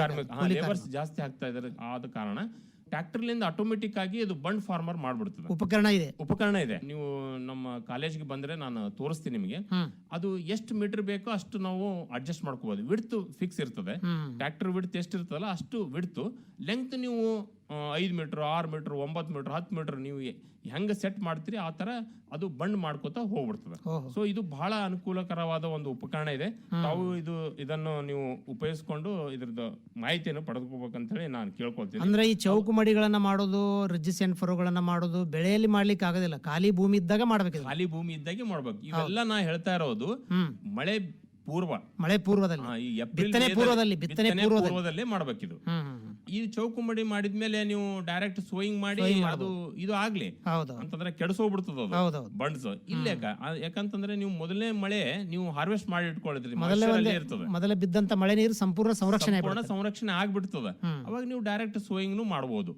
ಕಾರ್ಮಿಕ ಲೇಬರ್ಸ್ ಜಾಸ್ತಿ ಆಗ್ತಾ ಇದಾರೆ ಆದ ಕಾರಣ ಟ್ರ್ಯಾಕ್ಟರ್ಲಿಂದ ಆಟೋಮೆಟಿಕ್ ಆಗಿ ಅದು ಬಂಡ್ ಫಾರ್ಮರ್ ಮಾಡ್ಬಿಡ್ತದೆ. ಉಪಕರಣ ಇದೆ. ಉಪಕರಣ ಇದೆ. ನೀವು ನಮ್ಮ ಕಾಲೇಜ್ಗೆ ಬಂದ್ರೆ ನಾನು ತೋರಿಸ್ತೀನಿ ನಿಮಗೆ. ಅದು ಎಷ್ಟು ಮೀಟರ್ ಬೇಕೋ ಅಷ್ಟು ನಾವು ಅಡ್ಜಸ್ಟ್ ಮಾಡ್ಕೋಬಹುದು ವಿಡ್ತ್ ಫಿಕ್ಸ್ ಇರ್ತದೆ. ಟ್ರ್ಯಾಕ್ಟರ್ ವಿಡ್ತ್ ಎಷ್ಟು ಇರ್ತದಲ್ಲ ಅಷ್ಟು ವಿಡ್ತು ಲೆಂತ್ ನೀವು ಐದು ಮೀಟರ್ ಆರು ಮೀಟರ್ ಒಂಬತ್ತು ಮೀಟರ್ ಹತ್ತು ಮೀಟರ್ ನೀವು ಹೆಂಗ ಸೆಟ್ ಮಾಡ್ತೀರಿ ಆ ತರ ಅದು ಬಂಡ್ ಮಾಡ್ಕೋತಾ ಹೋಗ್ಬಿಡ್ತದೆ. ಸೊ ಇದು ಬಹಳ ಅನುಕೂಲಕರವಾದ ಒಂದು ಉಪಕರಣ ಇದೆ. ತಾವು ಇದು ಇದನ್ನು ನೀವು ಉಪಯೋಗಿಸ್ಕೊಂಡು ಇದ್ರದ್ದು ಮಾಹಿತಿಯನ್ನು ಪಡೆದುಕೋಬೇಕಂತ ಹೇಳಿ ನಾನು ಕೇಳ್ಕೊಳ್ತೀನಿ. ಅಂದ್ರೆ ಈ ಚೌಕು ಮಡಿಗಳನ್ನ ಮಾಡೋದು ರಿಜಿಸ್ ಅಂಡ್ ಫರೋಗಳನ್ನ ಮಾಡೋದು ಬೆಳೆಯಲ್ಲಿ ಮಾಡ್ಲಿಕ್ಕೆ ಆಗೋದಿಲ್ಲ. ಖಾಲಿ ಭೂಮಿ ಇದ್ದಾಗ ಮಾಡ್ಬೇಕು ಖಾಲಿ ಭೂಮಿ ಇದ್ದಾಗೆ ಮಾಡ್ಬೇಕು. ಇವೆಲ್ಲ ನಾ ಹೇಳ್ತಾ ಇರೋದು ಮಳೆ ಪೂರ್ವ. ಮಳೆ ಪೂರ್ವದಲ್ಲಿ. ಬಿತ್ತನೆ ಪೂರ್ವದಲ್ಲಿ, ಬಿತ್ತನೆ ಪೂರ್ವದಲ್ಲಿ. ಮಾಡ್ಬೇಕಿದು. ಈ ಚೌಕುಮಡಿ ಮಾಡಿದ್ಮೇಲೆ ನೀವು ಡೈರೆಕ್ಟ್ ಸೋಯಿಂಗ್ ಮಾಡಿ ಅದು ಇದು ಆಗ್ಲಿ. ಹೌದು. ಅಂತಂದ್ರೆ ಕೆಡಸೋಗ್ಬಿಡ್ತದ ಹೌದೌದು. ಬಂಡ್ಸ್ ಇಲ್ಲ ಯಾಕಂತಂದ್ರೆ ನೀವು ಮೊದಲನೇ ಮಳೆ ನೀವು ಹಾರ್ವೆಸ್ಟ್ ಮಾಡಿ ಇಟ್ಕೊಳ್ಳಿದ್ರಿ ಇರ್ತದೆ. ಮೊದಲ ಬಿದ್ದಂತ ಮಳೆ ನೀರು ಸಂಪೂರ್ಣ ಸಂರಕ್ಷಣೆ ಸಂರಕ್ಷಣೆ ಆಗ್ಬಿಡ್ತದ. ಅವಾಗ ನೀವು ಡೈರೆಕ್ಟ್ ಸೋಯಿಂಗ್ನು ಮಾಡಬಹುದು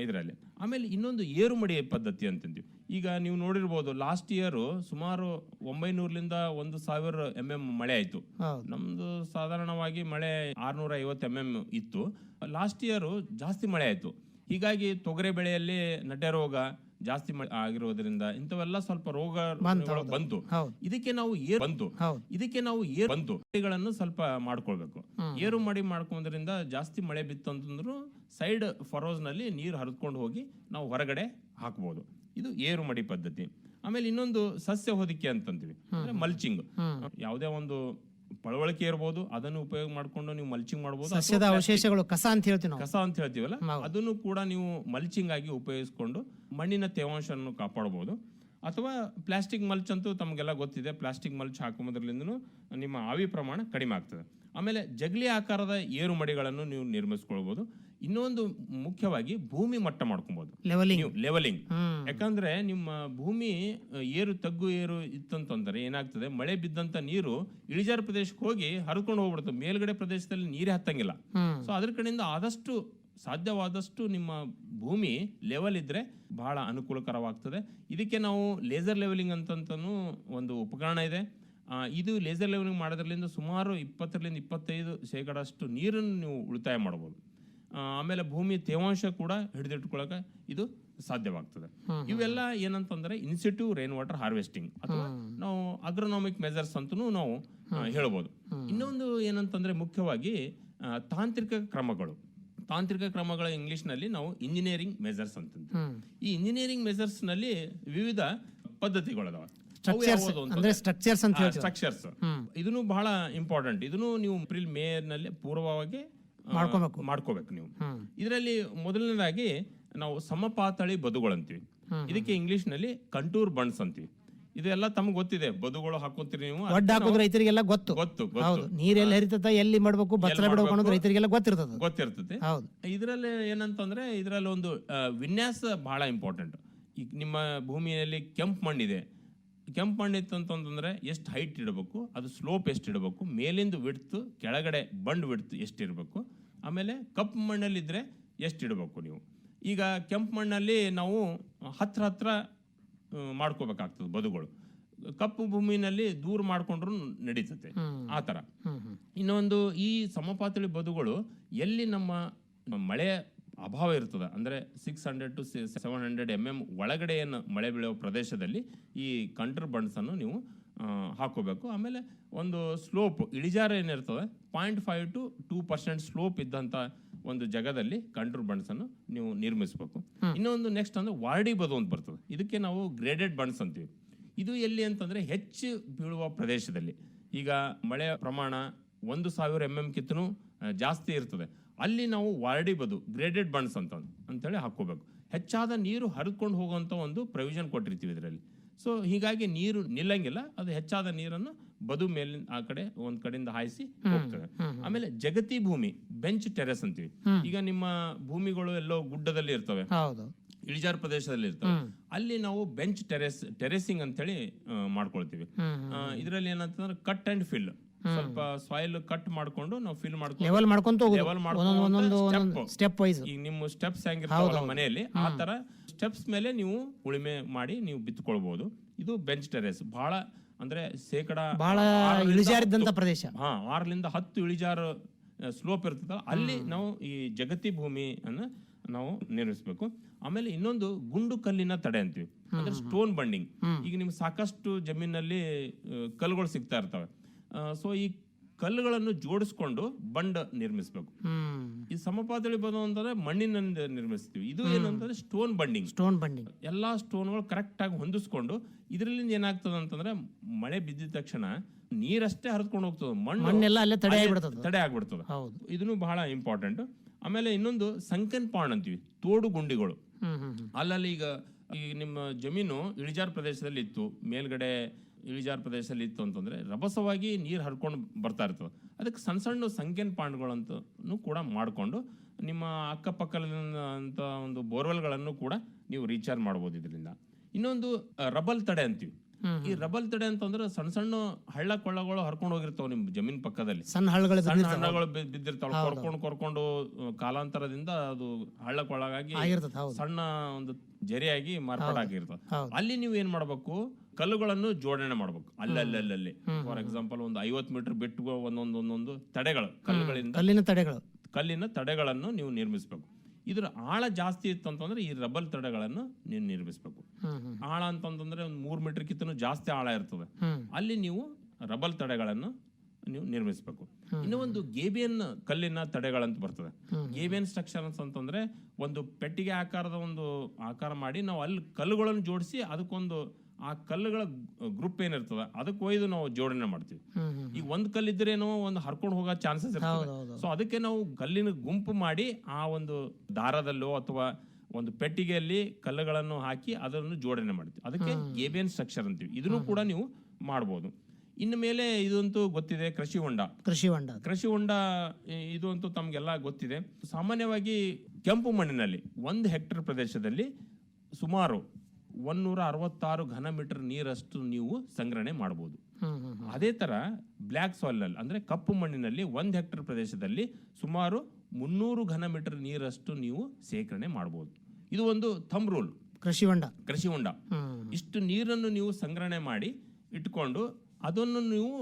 ಇದರಲ್ಲಿ. ಆಮೇಲೆ ಇನ್ನೊಂದು ಏರುಮಡಿ ಪದ್ಧತಿ ಅಂತಂತೀವಿ ಈಗ ನೀವು ನೋಡಿರ್ಬೋದು ಲಾಸ್ಟ್ ಇಯರ್ ಸುಮಾರು ಒಂಬೈನೂರಲಿಂದ ಒಂದು ಸಾವಿರ ಎಂ ಎಂ ಮಳೆ ಆಯ್ತು. ನಮ್ದು ಸಾಧಾರಣವಾಗಿ ಮಳೆ ಆರ್ನೂರ ಐವತ್ತು ಎಂ ಎಂ ಇತ್ತು. ಲಾಸ್ಟ್ ಇಯರು ಜಾಸ್ತಿ ಮಳೆ ಆಯಿತು. ಹೀಗಾಗಿ ತೊಗರೆ ಬೆಳೆಯಲ್ಲಿ ನಡ್ಡೆ ರೋಗ ಜಾಸ್ತಿ ಮಳೆ ಆಗಿರೋದ್ರಿಂದ ಇಂಥವೆಲ್ಲ ಸ್ವಲ್ಪ ರೋಗ ಬಂತು. ಹೌದು. ಇದಕ್ಕೆ ನಾವು ಏರು ಬಂತು. ಹೌದು. ಇದಕ್ಕೆ ನಾವು ಏರು ಬಂತು. ಮಳೆಗಳನ್ನು ಸ್ವಲ್ಪ ಮಾಡ್ಕೊಳ್ಬೇಕು. ಏರು ಮಾಡಿ ಮಾಡ್ಕೊಂಡ್ರಿಂದ ಜಾಸ್ತಿ ಮಳೆ ಬಿತ್ತು ಅಂತಂದ್ರು ಸೈಡ್ ಫರೋಸ್ನಲ್ಲಿ ನೀರು ಹರಿದ್ಕೊಂಡು ಹೋಗಿ ನಾವು ಹೊರಗಡೆ ಹಾಕಬಹುದು ಇದು ಏರು ಮಡಿ ಪದ್ಧತಿ. ಆಮೇಲೆ ಇನ್ನೊಂದು ಸಸ್ಯ ಹೊದಿಕೆ ಅಂತಂತೀವಿ. ಅಂದ್ರೆ ಮಲ್ಚಿಂಗ್. ಯಾವುದೇ ಒಂದು ಪಳವಳಿಕೆ ಇರ್ಬೋದು ಅದನ್ನು ಉಪಯೋಗ ಮಾಡ್ಕೊಂಡು ನೀವು ಮಲ್ಚಿಂಗ್ ಮಾಡ್ಬೋದು ಸಸ್ಯದ ಅವಶೇಷಗಳು ಕಸ ಅಂತ ಹೇಳ್ತೀವಿ ನಾವು. ಕಸ ಅಂತ ಹೇಳ್ತೀವಲ್ಲ ಅದನ್ನು ಕೂಡ ನೀವು ಮಲ್ಚಿಂಗ್ ಆಗಿ ಉಪಯೋಗಿಸ್ಕೊಂಡು ಮಣ್ಣಿನ ತೇವಾಂಶವನ್ನು ಕಾಪಾಡಬಹುದು ಅಥವಾ ಪ್ಲಾಸ್ಟಿಕ್ ಮಲ್ಚ್ ಅಂತೂ ತಮಗೆಲ್ಲ ಗೊತ್ತಿದೆ. ಪ್ಲಾಸ್ಟಿಕ್ ಮಲ್ಚ್ ಹಾಕುವುದರಿಂದ ನಿಮ್ಮ ಆವಿ ಪ್ರಮಾಣ ಕಡಿಮೆ ಆಗ್ತದೆ. ಆಮೇಲೆ ಜಗಲಿ ಆಕಾರದ ಏರು ಮಡಿಗಳನ್ನು ನೀವು ನಿರ್ಮಿಸ್ಕೊಳ್ಬಹುದು ಇನ್ನೊಂದು ಮುಖ್ಯವಾಗಿ ಭೂಮಿ ಮಟ್ಟ ಮಾಡ್ಕೊಬಹುದು ಲೆವೆಲಿಂಗ್ ಲೆವೆಲಿಂಗ್ ಯಾಕಂದ್ರೆ ನಿಮ್ಮ ಭೂಮಿ ಏರು ತಗ್ಗು ಏರು ಇತ್ತಂತಂದ್ರೆ ಏನಾಗ್ತದೆ? ಮಳೆ ಬಿದ್ದಂತ ನೀರು ಇಳಿಜಾರು ಪ್ರದೇಶಕ್ಕೆ ಹೋಗಿ ಹರಿದ್ಕೊಂಡು ಹೋಗ್ಬಿಡುತ್ತೆ. ಮೇಲ್ಗಡೆ ಪ್ರದೇಶದಲ್ಲಿ ನೀರೇ ಹತ್ತಂಗಿಲ್ಲ. ಸೊ ಅದ್ರ ಕಡೆಯಿಂದ ಆದಷ್ಟು ಸಾಧ್ಯವಾದಷ್ಟು ನಿಮ್ಮ ಭೂಮಿ ಲೆವೆಲ್ ಇದ್ರೆ ಬಹಳ ಅನುಕೂಲಕರವಾಗ್ತದೆ. ಇದಕ್ಕೆ ನಾವು ಲೇಸರ್ ಲೆವೆಲಿಂಗ್ ಅಂತಂತನೂ ಒಂದು ಉಪಕರಣ ಇದೆ. ಇದು ಲೇಸರ್ ಲೆವೆಲಿಂಗ್ ಮಾಡೋದ್ರಲ್ಲಿಂದ ಸುಮಾರು ಇಪ್ಪತ್ತರಿಂದ ಇಪ್ಪತ್ತೈದು ಶೇಕಡಷ್ಟು ನೀರನ್ನು ನೀವು ಉಳಿತಾಯ ಮಾಡ್ಬೋದು. ಆ, ಆಮೇಲೆ ಭೂಮಿ ತೇವಾಂಶ ಕೂಡ ಹಿಡಿದಿಟ್ಕೊಳಕ ಇದು ಸಾಧ್ಯವಾಗ್ತದೆ. ಇವೆಲ್ಲ ಏನಂತಂದ್ರೆ ಇನ್ಸ್ಟಿಟ್ಯೂ ರೈನ್ ವಾಟರ್ ಹಾರ್ವೆಸ್ಟಿಂಗ್ ಅಥವಾ ನಾವು ಅಗ್ರೋನಾಮಿಕ್ ಮೆಜರ್ಸ್ ಅಂತನೂ ನಾವು ಹೇಳಬಹುದು ಹೇಳ್ಬೋದು. ಇನ್ನೊಂದು ಏನಂತಂದ್ರೆ ಮುಖ್ಯವಾಗಿ ತಾಂತ್ರಿಕ ಕ್ರಮಗಳು. ತಾಂತ್ರಿಕ ಕ್ರಮಗಳ ಇಂಗ್ಲಿಷ್ನಲ್ಲಿ ನಾವು ಇಂಜಿನಿಯರಿಂಗ್ ಮೆಜರ್ಸ್ ಅಂತ ಈ ಇಂಜಿನಿಯರಿಂಗ್ ಮೆಜರ್ಸ್ನಲ್ಲಿ ವಿವಿಧ ಪದ್ಧತಿಗಳದಾವ ಸ್ಟ್ರಕ್ಚರ್ಸ್ ಇದನ್ನು ಬಹಳ ಇಂಪಾರ್ಟೆಂಟ್ ಇದನ್ನು ನೀವು ಏಪ್ರಿಲ್ ಮೇ ನಲ್ಲಿ ಪೂರ್ವವಾಗಿ ಮಾಡ್ಕೊಬೇಕು. ಮಾಡ್ಕೋಬೇಕು ನೀವು. ಇದರಲ್ಲಿ ಮೊದಲನೇದಾಗಿ ನಾವು ಸಮಪಾತಳಿ ಬದುಗಳಂತೀವಿ ಇದಕ್ಕೆ ಇಂಗ್ಲಿಷ್ನಲ್ಲಿ ಕಂಟೂರ್ ಬಣ್ಸ್ ಅಂತೀವಿ. ಇದೆಲ್ಲ ತಮ್ಗೆ ಗೊತ್ತಿದೆ ಬದುಗಳು ಹಾಕೋತೀರಿ ನೀವು. ಒಡ್ಡ ಹಾಕೋದು ರೈತರಿಗೆಲ್ಲ ಗೊತ್ತು. ಗೊತ್ತು ಹೌದು ಗೊತ್ತು ನೀರ್ ಎಲ್ಲಿ ಹರಿತದ ಎಲ್ಲಿ ಮಾಡ್ಬೇಕು ಬಚ್ಚಲ ಬಿಡಬೇಕು ಅನ್ನೋದು? ರೈತರಿಗೆಲ್ಲ ಗೊತ್ತಿರ್ತದೆ. ಗೊತ್ತಿರ್ತದೆ. ಹೌದು. ಇದರಲ್ಲಿ ಏನಂತಂದ್ರೆ ಇದರಲ್ಲಿ ಒಂದು ವಿನ್ಯಾಸ ಬಹಳ ಇಂಪಾರ್ಟೆಂಟ್ ಈಗ ನಿಮ್ಮ ಭೂಮಿಯಲ್ಲಿ ಕೆಂಪು ಮಣ್ಣಿದೆ. ಕೆಂಪು ಮಣ್ಣು ಇತ್ತು ಅಂತಂದ್ರೆ ಎಷ್ಟು ಹೈಟ್ ಇಡಬೇಕು ಅದು ಸ್ಲೋಪ್ ಎಷ್ಟು ಇಡಬೇಕು ಮೇಲಿಂದ ವಿಡ್ತು ಕೆಳಗಡೆ ಬಂಡ್ ವಿಡ್ತು ಎಷ್ಟು ಇರಬೇಕು ಆಮೇಲೆ ಕಪ್ಪು ಮಣ್ಣಲ್ಲಿದ್ದರೆ ಎಷ್ಟು ಇಡಬೇಕು ನೀವು. ಈಗ ಕೆಂಪು ಮಣ್ಣಲ್ಲಿ ನಾವು ಹತ್ರ ಹತ್ರ ಮಾಡ್ಕೋಬೇಕಾಗ್ತದೆ ಬದುಗಳು. ಕಪ್ಪು ಭೂಮಿನಲ್ಲಿ ದೂರ ಮಾಡಿಕೊಂಡ್ರು ನಡೀತದೆ ಆ ಥರ ಇನ್ನೊಂದು ಈ ಸಮಪಾತಳಿ ಬದುಗಳು ಎಲ್ಲಿ ನಮ್ಮ ಮಳೆ ಅಭಾವ ಇರ್ತದೆ. ಅಂದರೆ six hundred to seven hundred M M ಒಳಗಡೆ ಏನು ಮಳೆ ಬೀಳೋ ಪ್ರದೇಶದಲ್ಲಿ ಈ ಕಂಟ್ರ್ ಬಂಡ್ಸನ್ನು ನೀವು ಹಾಕೋಬೇಕು. ಆಮೇಲೆ ಒಂದು ಸ್ಲೋಪ್ ಇಳಿಜಾರು ಏನಿರ್ತದೆ point five to two percent slope ಇದ್ದಂಥ ಒಂದು ಜಾಗದಲ್ಲಿ ಕಂಟ್ರ್ ಬಂಡ್ಸನ್ನು ನೀವು ನಿರ್ಮಿಸಬೇಕು. ಇನ್ನೊಂದು ನೆಕ್ಸ್ಟ್ ಅಂದರೆ ವಾರ್ಡಿ ಬದು ಅಂತ ಬರ್ತದೆ. ಇದಕ್ಕೆ ನಾವು ಗ್ರೇಡೆಡ್ ಬಂಡ್ಸ್ ಅಂತೀವಿ. ಇದು ಎಲ್ಲಿ ಅಂತಂದರೆ ಹೆಚ್ಚು ಬೀಳುವ ಪ್ರದೇಶದಲ್ಲಿ. ಈಗ ಮಳೆಯ ಪ್ರಮಾಣ ಒಂದು ಸಾವಿರ ಎಂ ಎಂ ಕಿತ್ತೂ ಜಾಸ್ತಿ ಇರ್ತದೆ. ಅಲ್ಲಿ ನಾವು ವಾರ್ಡಿ ಬದು ಗ್ರೇಡೆಡ್ ಬಂಡ್ಸ್ ಅಂತ ಅಂತೇಳಿ ಹಾಕೋಬೇಕು ಹೆಚ್ಚಾದ ನೀರು ಹರಿದುಕೊಂಡು ಹೋಗುವಂತ ಒಂದು ಪ್ರೊವಿಷನ್ ಕೊಟ್ಟಿರ್ತೀವಿ ಇದರಲ್ಲಿ. ಸೊ ಹೀಗಾಗಿ ನೀರು ನಿಲ್ಲಂಗಿಲ್ಲ ಅದು ಹೆಚ್ಚಾದ ನೀರನ್ನು ಬದು ಮೇಲಿನ ಆ ಕಡೆ ಒಂದ್ ಕಡೆಯಿಂದ ಹಾಯಿಸಿ ಹೋಗ್ತದೆ. ಆಮೇಲೆ ಜಗತಿ ಭೂಮಿ ಬೆಂಚ್ ಟೆರೆಸ್ ಅಂತೀವಿ. ಈಗ ನಿಮ್ಮ ಭೂಮಿಗಳು ಎಲ್ಲೋ ಗುಡ್ಡದಲ್ಲಿ ಇರ್ತವೆ. ಇಳಿಜಾರು ಪ್ರದೇಶದಲ್ಲಿ ಇರ್ತವೆ. ಅಲ್ಲಿ ನಾವು ಬೆಂಚ್ ಟೆರೆಸ್ ಟೆರೆಸಿಂಗ್ ಅಂತ ಹೇಳಿ ಮಾಡ್ಕೊಳ್ತೀವಿ. ಇದರಲ್ಲಿ ಏನಂತಂದ್ರೆ ಕಟ್ ಅಂಡ್ ಫಿಲ್. ಸ್ವಲ್ಪ ಸಾಯಿಲ್ ಕಟ್ ಮಾಡ್ಕೊಂಡು ನಾವು ಫಿಲ್ ಮಾಡ್ಕೊಂಡು ಲೆವೆಲ್ ಮಾಡ್ಕೊಂತ ಹೋಗುದು. ಒಂದೊಂದು ಒಂದೊಂದು. ಒಂದೊಂದು ಈಗ ನಿಮ್ಮ ಸ್ಟೆಪ್ಸ್ ಹೆಂಗಿರ್ತಾವಲ್ಲ ಮನೆಯಲ್ಲಿ ಆ ತರ ಸ್ಟೆಪ್ಸ್ ಮೇಲೆ ನೀವು ಉಳಿಮೆ ಮಾಡಿ ನೀವು ಬಿತ್ಕೊಳ್ಬಹುದು ಇದು ಬೆಂಚ್ ಟೆರೆಸ್ ಬಹಳ ಅಂದ್ರೆ ಶೇಕಡ ಬಹಳ ಆರರಿಂದ ಇಳಿಜಾರಿದ್ದಂತ ಹತ್ತು- ಪ್ರದೇಶ. ಹಾ ಆರರಿಂದ ಹತ್ತು ಇಳಿಜಾರು ಸ್ಲೋಪ್ ಇರ್ತದ ಅಲ್ಲಿ ನಾವು ಈ ಜಗತಿ ಭೂಮಿ ಅನ್ನ ನಾವು ನಿರ್ಮಿಸಬೇಕು. ಆಮೇಲೆ ಇನ್ನೊಂದು ಗುಂಡು ಕಲ್ಲಿನ ತಡೆ ಅಂತೀವಿ. ಅಂದ್ರೆ ಸ್ಟೋನ್ ಬಂಡಿಂಗ್ ಈಗ ನಿಮ್ಗೆ ಸಾಕಷ್ಟು ಜಮೀನಲ್ಲಿ ಕಲ್ಲುಗಳು ಸಿಗ್ತಾ ಇರ್ತವೆ. ಸೊ ಈ ಕಲ್ಲುಗಳನ್ನು ಜೋಡಿಸ್ಕೊಂಡು ಬಂಡ್ ನಿರ್ಮಿಸಬೇಕು. ಈ ಸಮಪಾತಳಿ ಬಂದು ಅಂತಂದ್ರೆ ಮಣ್ಣಿನಿಂದ ನಿರ್ಮಿಸ್ತೀವಿ. ಇದು ಏನಂತಂದ್ರೆ ಸ್ಟೋನ್ ಬಂಡಿಂಗ್ ಸ್ಟೋನ್ ಬಂಡಿಂಗ್ ಎಲ್ಲಾ ಸ್ಟೋನ್ಗಳು ಕರೆಕ್ಟ್ ಆಗಿ ಹೊಂದಿಸ್ಕೊಂಡು ಇದರಲ್ಲಿ ಏನಾಗ್ತದೆ ಅಂತಂದ್ರೆ ಮಳೆ ಬಿದ್ದಿದ ತಕ್ಷಣ ನೀರಷ್ಟೇ ಹರಿದ್ಕೊಂಡು ಹೋಗ್ತದೆ. ಮಣ್ಣು ಮಣ್ಣೆಲ್ಲ ಅಲ್ಲೇ ತಡೆ ಆಗ್ಬಿಡ್ತದೆ. ತಡೆ ಆಗ್ಬಿಡ್ತದೆ. ಇದನ್ನು ಬಹಳ ಇಂಪಾರ್ಟೆಂಟ್ ಆಮೇಲೆ ಇನ್ನೊಂದು ಸಂಕನ್ ಪಾಂಡ್ ಅಂತೀವಿ ತೋಡು ಗುಂಡಿಗಳು. ಅಲ್ಲಲ್ಲಿ ಈಗ ಈ ನಿಮ್ಮ ಜಮೀನು ಇಳಿಜಾರ್ ಪ್ರದೇಶದಲ್ಲಿ ಇತ್ತು ಮೇಲ್ಗಡೆ ಇಳಿಜಾರು ಪ್ರದೇಶದಲ್ಲಿ ಇತ್ತು ಅಂತಂದರೆ ರಭಸವಾಗಿ ನೀರು ಹರ್ಕೊಂಡು ಬರ್ತಾ ಇರ್ತವೆ. ಅದಕ್ಕೆ ಸಣ್ಣ ಸಣ್ಣ ಸಂಖ್ಯನ್ ಪಾಂಡ್ಗಳಂತೂ ಕೂಡ ಮಾಡಿಕೊಂಡು ನಿಮ್ಮ ಅಕ್ಕಪಕ್ಕದಂಥ ಒಂದು ಬೋರ್ವೆಲ್ಗಳನ್ನು ಕೂಡ ನೀವು ರೀಚಾರ್ಜ್ ಮಾಡ್ಬೋದು ಇದರಿಂದ. ಇನ್ನೊಂದು ರಬಲ್ ತಡೆ ಅಂತೀವಿ. ಈ ರಬಲ್ ತಡೆ ಅಂತಂದ್ರೆ ಸಣ್ಣ ಸಣ್ಣ ಹಳ್ಳ ಕೊಳ್ಳಗಳು ಹರ್ಕೊಂಡು ಹೋಗಿರ್ತಾವ ನಿಮ್ ಜಮೀನ್ ಪಕ್ಕದಲ್ಲಿ. ಸಣ್ಣ ಹಳ್ಳಗಳು ಸಣ್ಣ ಹಳ್ಳಗಳು ಬಿದ್ದಿರ್ತಾವ ಕೊರ್ಕೊಂಡು ಕೊರ್ಕೊಂಡು ಕಾಲಾಂತರದಿಂದ ಅದು ಹಳ್ಳ ಕೊಳ್ಳಗಾಗಿ ಸಣ್ಣ ಒಂದು ಜರಿಯಾಗಿ ಮಾರ್ಪಾಡಾಗಿರ್ತದೆ. ಅಲ್ಲಿ ನೀವು ಏನ್ ಮಾಡ್ಬೇಕು? ಕಲ್ಲುಗಳನ್ನು ಜೋಡಣೆ ಮಾಡ್ಬೇಕು. ಅಲ್ಲಲ್ಲಲ್ಲಿ. ಫಾರ್ ಎಕ್ಸಾಂಪಲ್ ಒಂದು ಐವತ್ ಮೀಟರ್ ಬಿಟ್ಟು ಒಂದೊಂದು ಒಂದೊಂದು ತಡೆಗಳು ಕಲ್ಲುಗಳಿಂದ. ಕಲ್ಲಿನ ತಡೆಗಳು. ಕಲ್ಲಿನ ತಡೆಗಳನ್ನು ನೀವು ನಿರ್ಮಿಸಬೇಕು. ಇದ್ರ ಆಳ ಜಾಸ್ತಿ ಇತ್ತು ಅಂತಂದ್ರೆ ಈ ರಬ್ಬಲ್ ತಡೆಗಳನ್ನು ನೀವು ನಿರ್ಮಿಸಬೇಕು. ಆಳ ಅಂತಂತಂದ್ರೆ ಒಂದು ಮೂರ್ ಮೀಟರ್ ಕಿತ್ತನು ಜಾಸ್ತಿ ಆಳ ಇರ್ತದೆ ಅಲ್ಲಿ ನೀವು ರಬಲ್ ತಡೆಗಳನ್ನು ನೀವು ನಿರ್ಮಿಸಬೇಕು. ಇನ್ನು ಒಂದು ಗೇಬಿಯನ್ ಕಲ್ಲಿನ ತಡೆಗಳಂತ ಬರ್ತದೆ. ಗೇಬಿಯನ್ ಸ್ಟ್ರಕ್ಚರ್ಸ್ ಅಂತಂದ್ರೆ ಒಂದು ಪೆಟ್ಟಿಗೆ ಆಕಾರದ ಒಂದು ಆಕಾರ ಮಾಡಿ ನಾವು ಅಲ್ಲಿ ಕಲ್ಲುಗಳನ್ನು ಜೋಡಿಸಿ ಅದಕ್ಕೊಂದು ಆ ಕಲ್ಲುಗಳ ಗ್ರೂಪ್ ಏನಿರ್ತದ ಅದಕ್ಕೆ ಒಯ್ದು ನಾವು ಜೋಡಣೆ ಮಾಡ್ತೀವಿ. ಈಗ ಒಂದ್ ಕಲ್ಲಿದ್ರೇನೋ ಒಂದು ಹರ್ಕೊಂಡು ಹೋಗೋ ಚಾನ್ಸಸ್ ಇರ್ತದೆ. ಸೊ ಅದಕ್ಕೆ ನಾವು ಕಲ್ಲಿನ ಗುಂಪು ಮಾಡಿ ಆ ಒಂದು ದಾರದಲ್ಲೋ ಅಥವಾ ಒಂದು ಪೆಟ್ಟಿಗೆಯಲ್ಲಿ ಕಲ್ಲುಗಳನ್ನು ಹಾಕಿ ಅದನ್ನು ಜೋಡಣೆ ಮಾಡ್ತೀವಿ. ಅದಕ್ಕೆ ಗೇಬಿಯನ್ ಸ್ಟ್ರಕ್ಚರ್ ಅಂತೀವಿ. ಇದನ್ನು ಕೂಡ ನೀವು ಮಾಡ್ಬೋದು. ಇನ್ನು ಮೇಲೆ ಇದಂತೂ ಗೊತ್ತಿದೆ ಕೃಷಿ ಹೊಂಡ. ಕೃಷಿ ಹೊಂಡ. ಕೃಷಿ ಹೊಂಡ ಇದು ಅಂತೂ ತಮಗೆಲ್ಲ ಗೊತ್ತಿದೆ. ಸಾಮಾನ್ಯವಾಗಿ ಕೆಂಪು ಮಣ್ಣಿನಲ್ಲಿ ಒಂದು ಹೆಕ್ಟರ್ ಪ್ರದೇಶದಲ್ಲಿ ಸುಮಾರು ಒಂದೂರ ಅರವತ್ತಾರು ಘನ ಮೀಟರ್ ನೀರಷ್ಟು ನೀವು ಸಂಗ್ರಹಣೆ ಮಾಡಬಹುದು. ಅದೇ ತರ ಬ್ಲ್ಯಾಕ್ ಸಾಯಿಲ್ ಅಲ್ಲಿ ಅಂದ್ರೆ ಕಪ್ಪು ಮಣ್ಣಿನಲ್ಲಿ ಒಂದ್ ಹೆಕ್ಟರ್ ಪ್ರದೇಶದಲ್ಲಿ ಸುಮಾರು ಮುನ್ನೂರು ಘನ ಮೀಟರ್ ನೀರಷ್ಟು ನೀವು ಸೇಕರಣೆ ಮಾಡಬಹುದು. ಇದು ಒಂದು ಥಂಬ್ ರೂಲ್. ಕೃಷಿ ಹೊಂಡ. ಕೃಷಿ ಹೊಂಡ. ಇಷ್ಟು ನೀರನ್ನು ನೀವು ಸಂಗ್ರಹಣೆ ಮಾಡಿ ಇಟ್ಕೊಂಡು ಅದನ್ನು ನೀವು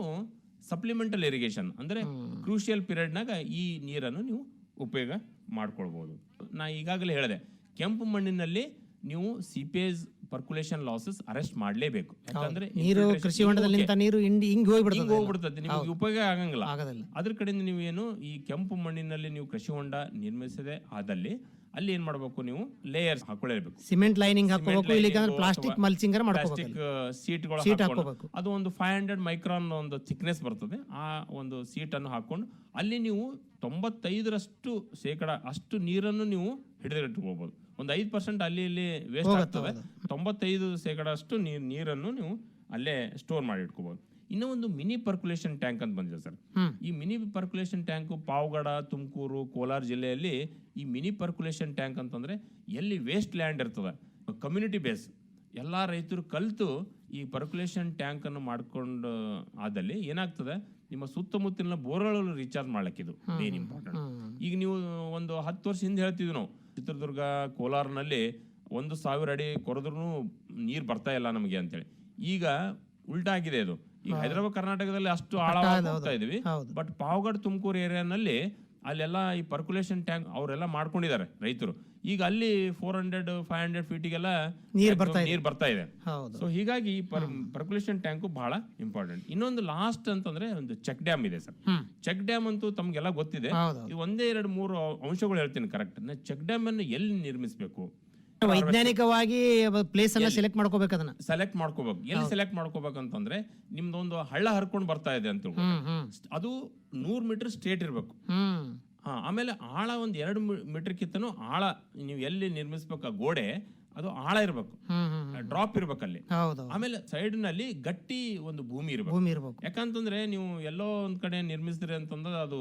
ಸಪ್ಲಿಮೆಂಟಲ್ ಇರಿಗೇಷನ್ ಅಂದ್ರೆ ಕ್ರೂಷಿಯಲ್ ಪೀರಿಯಡ್ನಾಗ ಈ ನೀರನ್ನು ನೀವು ಉಪಯೋಗ ಮಾಡ್ಕೊಳ್ಬಹುದು. ನಾ ಈಗಾಗಲೇ ಹೇಳಿದೆ ಕೆಂಪು ಮಣ್ಣಿನಲ್ಲಿ ನೀವು ಸಿಪೇಜ್ ಪರ್ಕುಲೇಷನ್ ಲಾಸಸ್ ಅರೆಸ್ಟ್ ಮಾಡಲೇಬೇಕು. ಯಾಕಂದ್ರೆ ನೀರು ಕೃಷಿ ನೀರು ಹಿಂಡಿ ಹಿಂಗ್ ಹಿಂಗ್ ಹೋಗ್ಬಿಡ್ತದೆ ಹೋಗ್ಬಿಡ್ತದೆ. ನಿಮಗೆ ಉಪಯೋಗ ಆಗಂಗಿಲ್ಲ. ಆಗೋದಿಲ್ಲ. ಅದ್ರ ಕಡೆಯಿಂದ ನೀವು ಏನು ಈ ಕೆಂಪು ಮಣ್ಣಿನಲ್ಲಿ ನೀವು ಕೃಷಿ ಹೊಂಡ ನಿರ್ಮಿಸದೆ ಆದಲ್ಲಿ ಅಲ್ಲಿ ಏನ್ ಮಾಡ್ಬೇಕು ನೀವು? ಲೇಯರ್ಸ್ ಹಾಕೊಳ್ಳೇಬೇಕು. ಸಿಮೆಂಟ್ ಲೈನಿಂಗ್ ಹಾಕೋಬೇಕು ಇಲ್ಲಿಗಂದ್ರೆ ಪ್ಲಾಸ್ಟಿಕ್ ಮಾಡ್ಕೋಬೇಕು ಪ್ಲಾಸ್ಟಿಕ್ ಸೀಟ್ಗಳು ಸೀಟ್ ಹಾಕೋಬೇಕು ಅದು ಒಂದು ಫೈವ್ ಹಂಡ್ರೆಡ್ ಮೈಕ್ರಾನ್ ಒಂದು ಥಿಕ್ನೆಸ್ ಬರ್ತದೆ. ಆ ಒಂದು ಸೀಟ್ ಅನ್ನು ಹಾಕೊಂಡು ಅಲ್ಲಿ ನೀವು ತೊಂಬತ್ತೈದರಷ್ಟು ಶೇಕಡ ಅಷ್ಟು ನೀರನ್ನು ನೀವು ಹಿಡಿದಿಟ್ಕೋಬಹುದು ಒಂದು ಐದು ಪರ್ಸೆಂಟ್ ಅಲ್ಲಿ ಇಲ್ಲಿ ವೇಸ್ಟ್ ಆಗ್ತವೆ. ತೊಂಬತ್ತೈದು ಶೇಕಡಷ್ಟು ನೀರ್ ನೀರನ್ನು ನೀವು ಅಲ್ಲೇ ಸ್ಟೋರ್ ಮಾಡಿ ಇಟ್ಕೋಬಹುದು ಇನ್ನೂ ಒಂದು ಮಿನಿ ಪರ್ಕುಲೇಷನ್ ಟ್ಯಾಂಕ್ ಅಂತ ಬಂದಿದೆ ಸರ್. ಈ mini percolation tank Pavagada Tumakuru Kolar ಜಿಲ್ಲೆಯಲ್ಲಿ ಈ ಮಿನಿ ಪರ್ಕುಲೇಷನ್ ಟ್ಯಾಂಕ್ ಅಂತಂದ್ರೆ ಎಲ್ಲಿ ವೇಸ್ಟ್ ಲ್ಯಾಂಡ್ ಇರ್ತದೆ. ಕಮ್ಯುನಿಟಿ ಬೇಸ್ ಎಲ್ಲ ರೈತರು ಕಲಿತು ಈ ಪರ್ಕುಲೇಷನ್ ಟ್ಯಾಂಕ್ ಅನ್ನು ಮಾಡ್ಕೊಂಡು ಆದಲ್ಲಿ ಏನಾಗ್ತದೆ? ನಿಮ್ಮ ಸುತ್ತಮುತ್ತಲಿನ ಬೋರ್ಗಳು ರೀಚಾರ್ಜ್ ಮಾಡ್ಲಿಕ್ಕೆ ಇದು ಮೇನ್ ಇಂಪಾರ್ಟೆಂಟ್ ಈಗ ನೀವು ಒಂದು ಹತ್ತು ವರ್ಷ ಹಿಂದೆ ಹೇಳ್ತಿದ್ವಿ ನಾವು. ಚಿತ್ರದುರ್ಗ ಕೋಲಾರ್ನಲ್ಲಿ ಒಂದು ಸಾವಿರ ಅಡಿ ಕೊರೆದ್ರೂ ನೀರು ಬರ್ತಾ ಇಲ್ಲ ನಮಗೆ ಅಂತೇಳಿ. ಈಗ ಉಲ್ಟಾ ಆಗಿದೆ ಅದು ಈಗ ಹೈದರಾಬಾದ್ ಕರ್ನಾಟಕದಲ್ಲಿ ಅಷ್ಟು ಆಳವಾಗಿ ಹೋಗ್ತಾ ಇದೀವಿ. ಬಟ್ ಪಾವಗಡ್ ತುಮಕೂರು ಏರಿಯಾನಲ್ಲಿ ಅಲ್ಲೆಲ್ಲ ಈ ಪರ್ಕುಲೇಷನ್ ಟ್ಯಾಂಕ್ ಅವರೆಲ್ಲ ಮಾಡ್ಕೊಂಡಿದ್ದಾರೆ ರೈತರು. ಈಗ ಅಲ್ಲಿ ಫೋರ್ ಹಂಡ್ರೆಡ್ ಫೈವ್ ಹಂಡ್ರೆಡ್ ಫೀಟಿಗೆಲ್ಲ ನೀರ್ ಬರ್ತಾ. ನೀರು ಬರ್ತಾ ಇದೆ. ಸೊ ಹೀಗಾಗಿ ಪರ್ಕುಲೇಷನ್ ಟ್ಯಾಂಕು ಬಹಳ ಇಂಪಾರ್ಟೆಂಟ್ ಇನ್ನೊಂದು ಲಾಸ್ಟ್ ಅಂತಂದ್ರೆ ಒಂದು ಚೆಕ್ ಡ್ಯಾಮ್ ಇದೆ ಸರ್. ಚೆಕ್ ಡ್ಯಾಮ್ ಅಂತೂ ತಮ್ಗೆಲ್ಲ ಗೊತ್ತಿದೆ. ಒಂದೇ ಎರಡು ಮೂರು ಅಂಶಗಳು ಹೇಳ್ತೀನಿ ಕರೆಕ್ಟ್ ಚೆಕ್ ಡ್ಯಾಮ್ ಅನ್ನು ಎಲ್ಲಿ ನಿರ್ಮಿಸಬೇಕು? ವೈಜ್ಞಾನಿಕವಾಗಿ ಪ್ಲೇಸ್ ಅನ್ನ ಸೆಲೆಕ್ಟ್ ಮಾಡ್ಕೋಬೇಕು ಅದನ್ನ? ಸೆಲೆಕ್ಟ್ ಮಾಡ್ಕೋಬೇಕು. ಎಲ್ಲಿ ಸೆಲೆಕ್ಟ್ ಮಾಡ್ಕೋಬೇಕಂತಂದ್ರೆ ನಿಮ್ದೊಂದು ಹಳ್ಳ ಹರ್ಕೊಂಡು ಬರ್ತಾ ಇದೆ ಅಂತ ಅದು ನೂರ್ ಮೀಟರ್ ಸ್ಟ್ರೇಟ್ ಇರಬೇಕು. ಹಾ ಆಮೇಲೆ ಆಳ ಒಂದ್ ಎರಡು ಮೀಟರ್ ಕಿತ್ತನು ಆಳ ನೀವು ಎಲ್ಲಿ ನಿರ್ಮಿಸ್ಬೇಕು ಗೋಡೆ ಅದು ಆಳ ಇರಬೇಕು. ಡ್ರಾಪ್ ಇರ್ಬೇಕಲ್ಲಿ ಅಲ್ಲಿ. ಆಮೇಲೆ ಸೈಡ್ನಲ್ಲಿ ಗಟ್ಟಿ ಒಂದು ಭೂಮಿ ಇರಬೇಕು. ಭೂಮಿ ಇರ್ಬೇಕು. ಯಾಕಂತಂದ್ರೆ ನೀವು ಎಲ್ಲೋ ಒಂದ್ ಕಡೆ ನಿರ್ಮಿಸಿದ್ರಿ ಅಂತಂದ್ರೆ ಅದು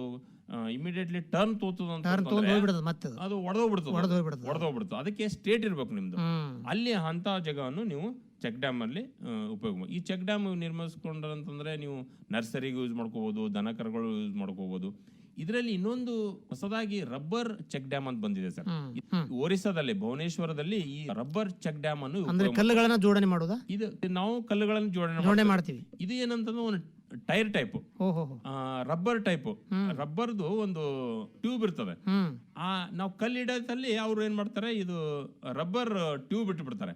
ಇಮಿಡಿಯೇಟ್ಲಿ ಟರ್ನ್ ತೋತದ ಅಂತ ಟರ್ನ್ ತಗೊಂಡ್ ಹೋಗ್ಬಿಡೋದು ಮತ್ತೆ ಅದು ಅದು ಒಡೆದೋಗ್ಬಿಡ್ತದೆ. ಅದಕ್ಕೆ ಸ್ಟೇಟ್ ಇರಬೇಕು ನಿಮ್ದು. ಹ್ಮ್. ಅಲ್ಲಿ ಅಂತ ಜಾಗವನ್ನು ನೀವು ಚೆಕ್ ಡ್ಯಾಮ್ ಅಲ್ಲಿ ಆ, ಉಪಯೋಗ ಮಾಡಿ. ಈ ಚೆಕ್ ಡ್ಯಾಮ್ ನಿರ್ಮಿಸ್ಕೊಂಡ್ರಂತಂದ್ರೆ ನೀವು ನರ್ಸರಿಗೆ ಯೂಸ್ ಮಾಡ್ಕೋಬಹುದು ದನ ಕರುಗಳು ಯೂಸ್ ಮಾಡ್ಕೋಬಹುದು ಇದರಲ್ಲಿ ಇನ್ನೊಂದು ಹೊಸದಾಗಿ ರಬ್ಬರ್ ಚೆಕ್ ಡ್ಯಾಮ್ ಅಂತ ಬಂದಿದೆ ಸರ್. ಒರಿಸ್ಸಾದಲ್ಲಿ ಭುವನೇಶ್ವರದಲ್ಲಿ ಈ ರಬ್ಬರ್ ಚೆಕ್ ಡ್ಯಾಮ್ ಅನ್ನು ಅಂದ್ರೆ ಕಲ್ಲುಗಳನ್ನ ಜೋಡಣೆ ಮಾಡೋದಾ? ಇದು ನಾವು ಕಲ್ಲುಗಳನ್ನು ಜೋಡಣೆ ಜೋಡಣೆ ಮಾಡ್ತೀವಿ. ಮಾಡ್ತೀವಿ. ಇದು ಏನಂತಂದ್ರೆ ಒಂದು ಟೈರ್ ಟೈಪ್. Rubber type. ರಬ್ಬರ್ದು ಒಂದು ಟ್ಯೂಬ್ ಇರ್ತದೆ ಆ ನಾವು ಕಲ್ಲು ಇಡೋದಲ್ಲಿ ಅವ್ರು ಏನ್ ಮಾಡ್ತಾರೆ ಇದು ರಬ್ಬರ್ ಟ್ಯೂಬ್ ಇಟ್ಬಿಡ್ತಾರೆ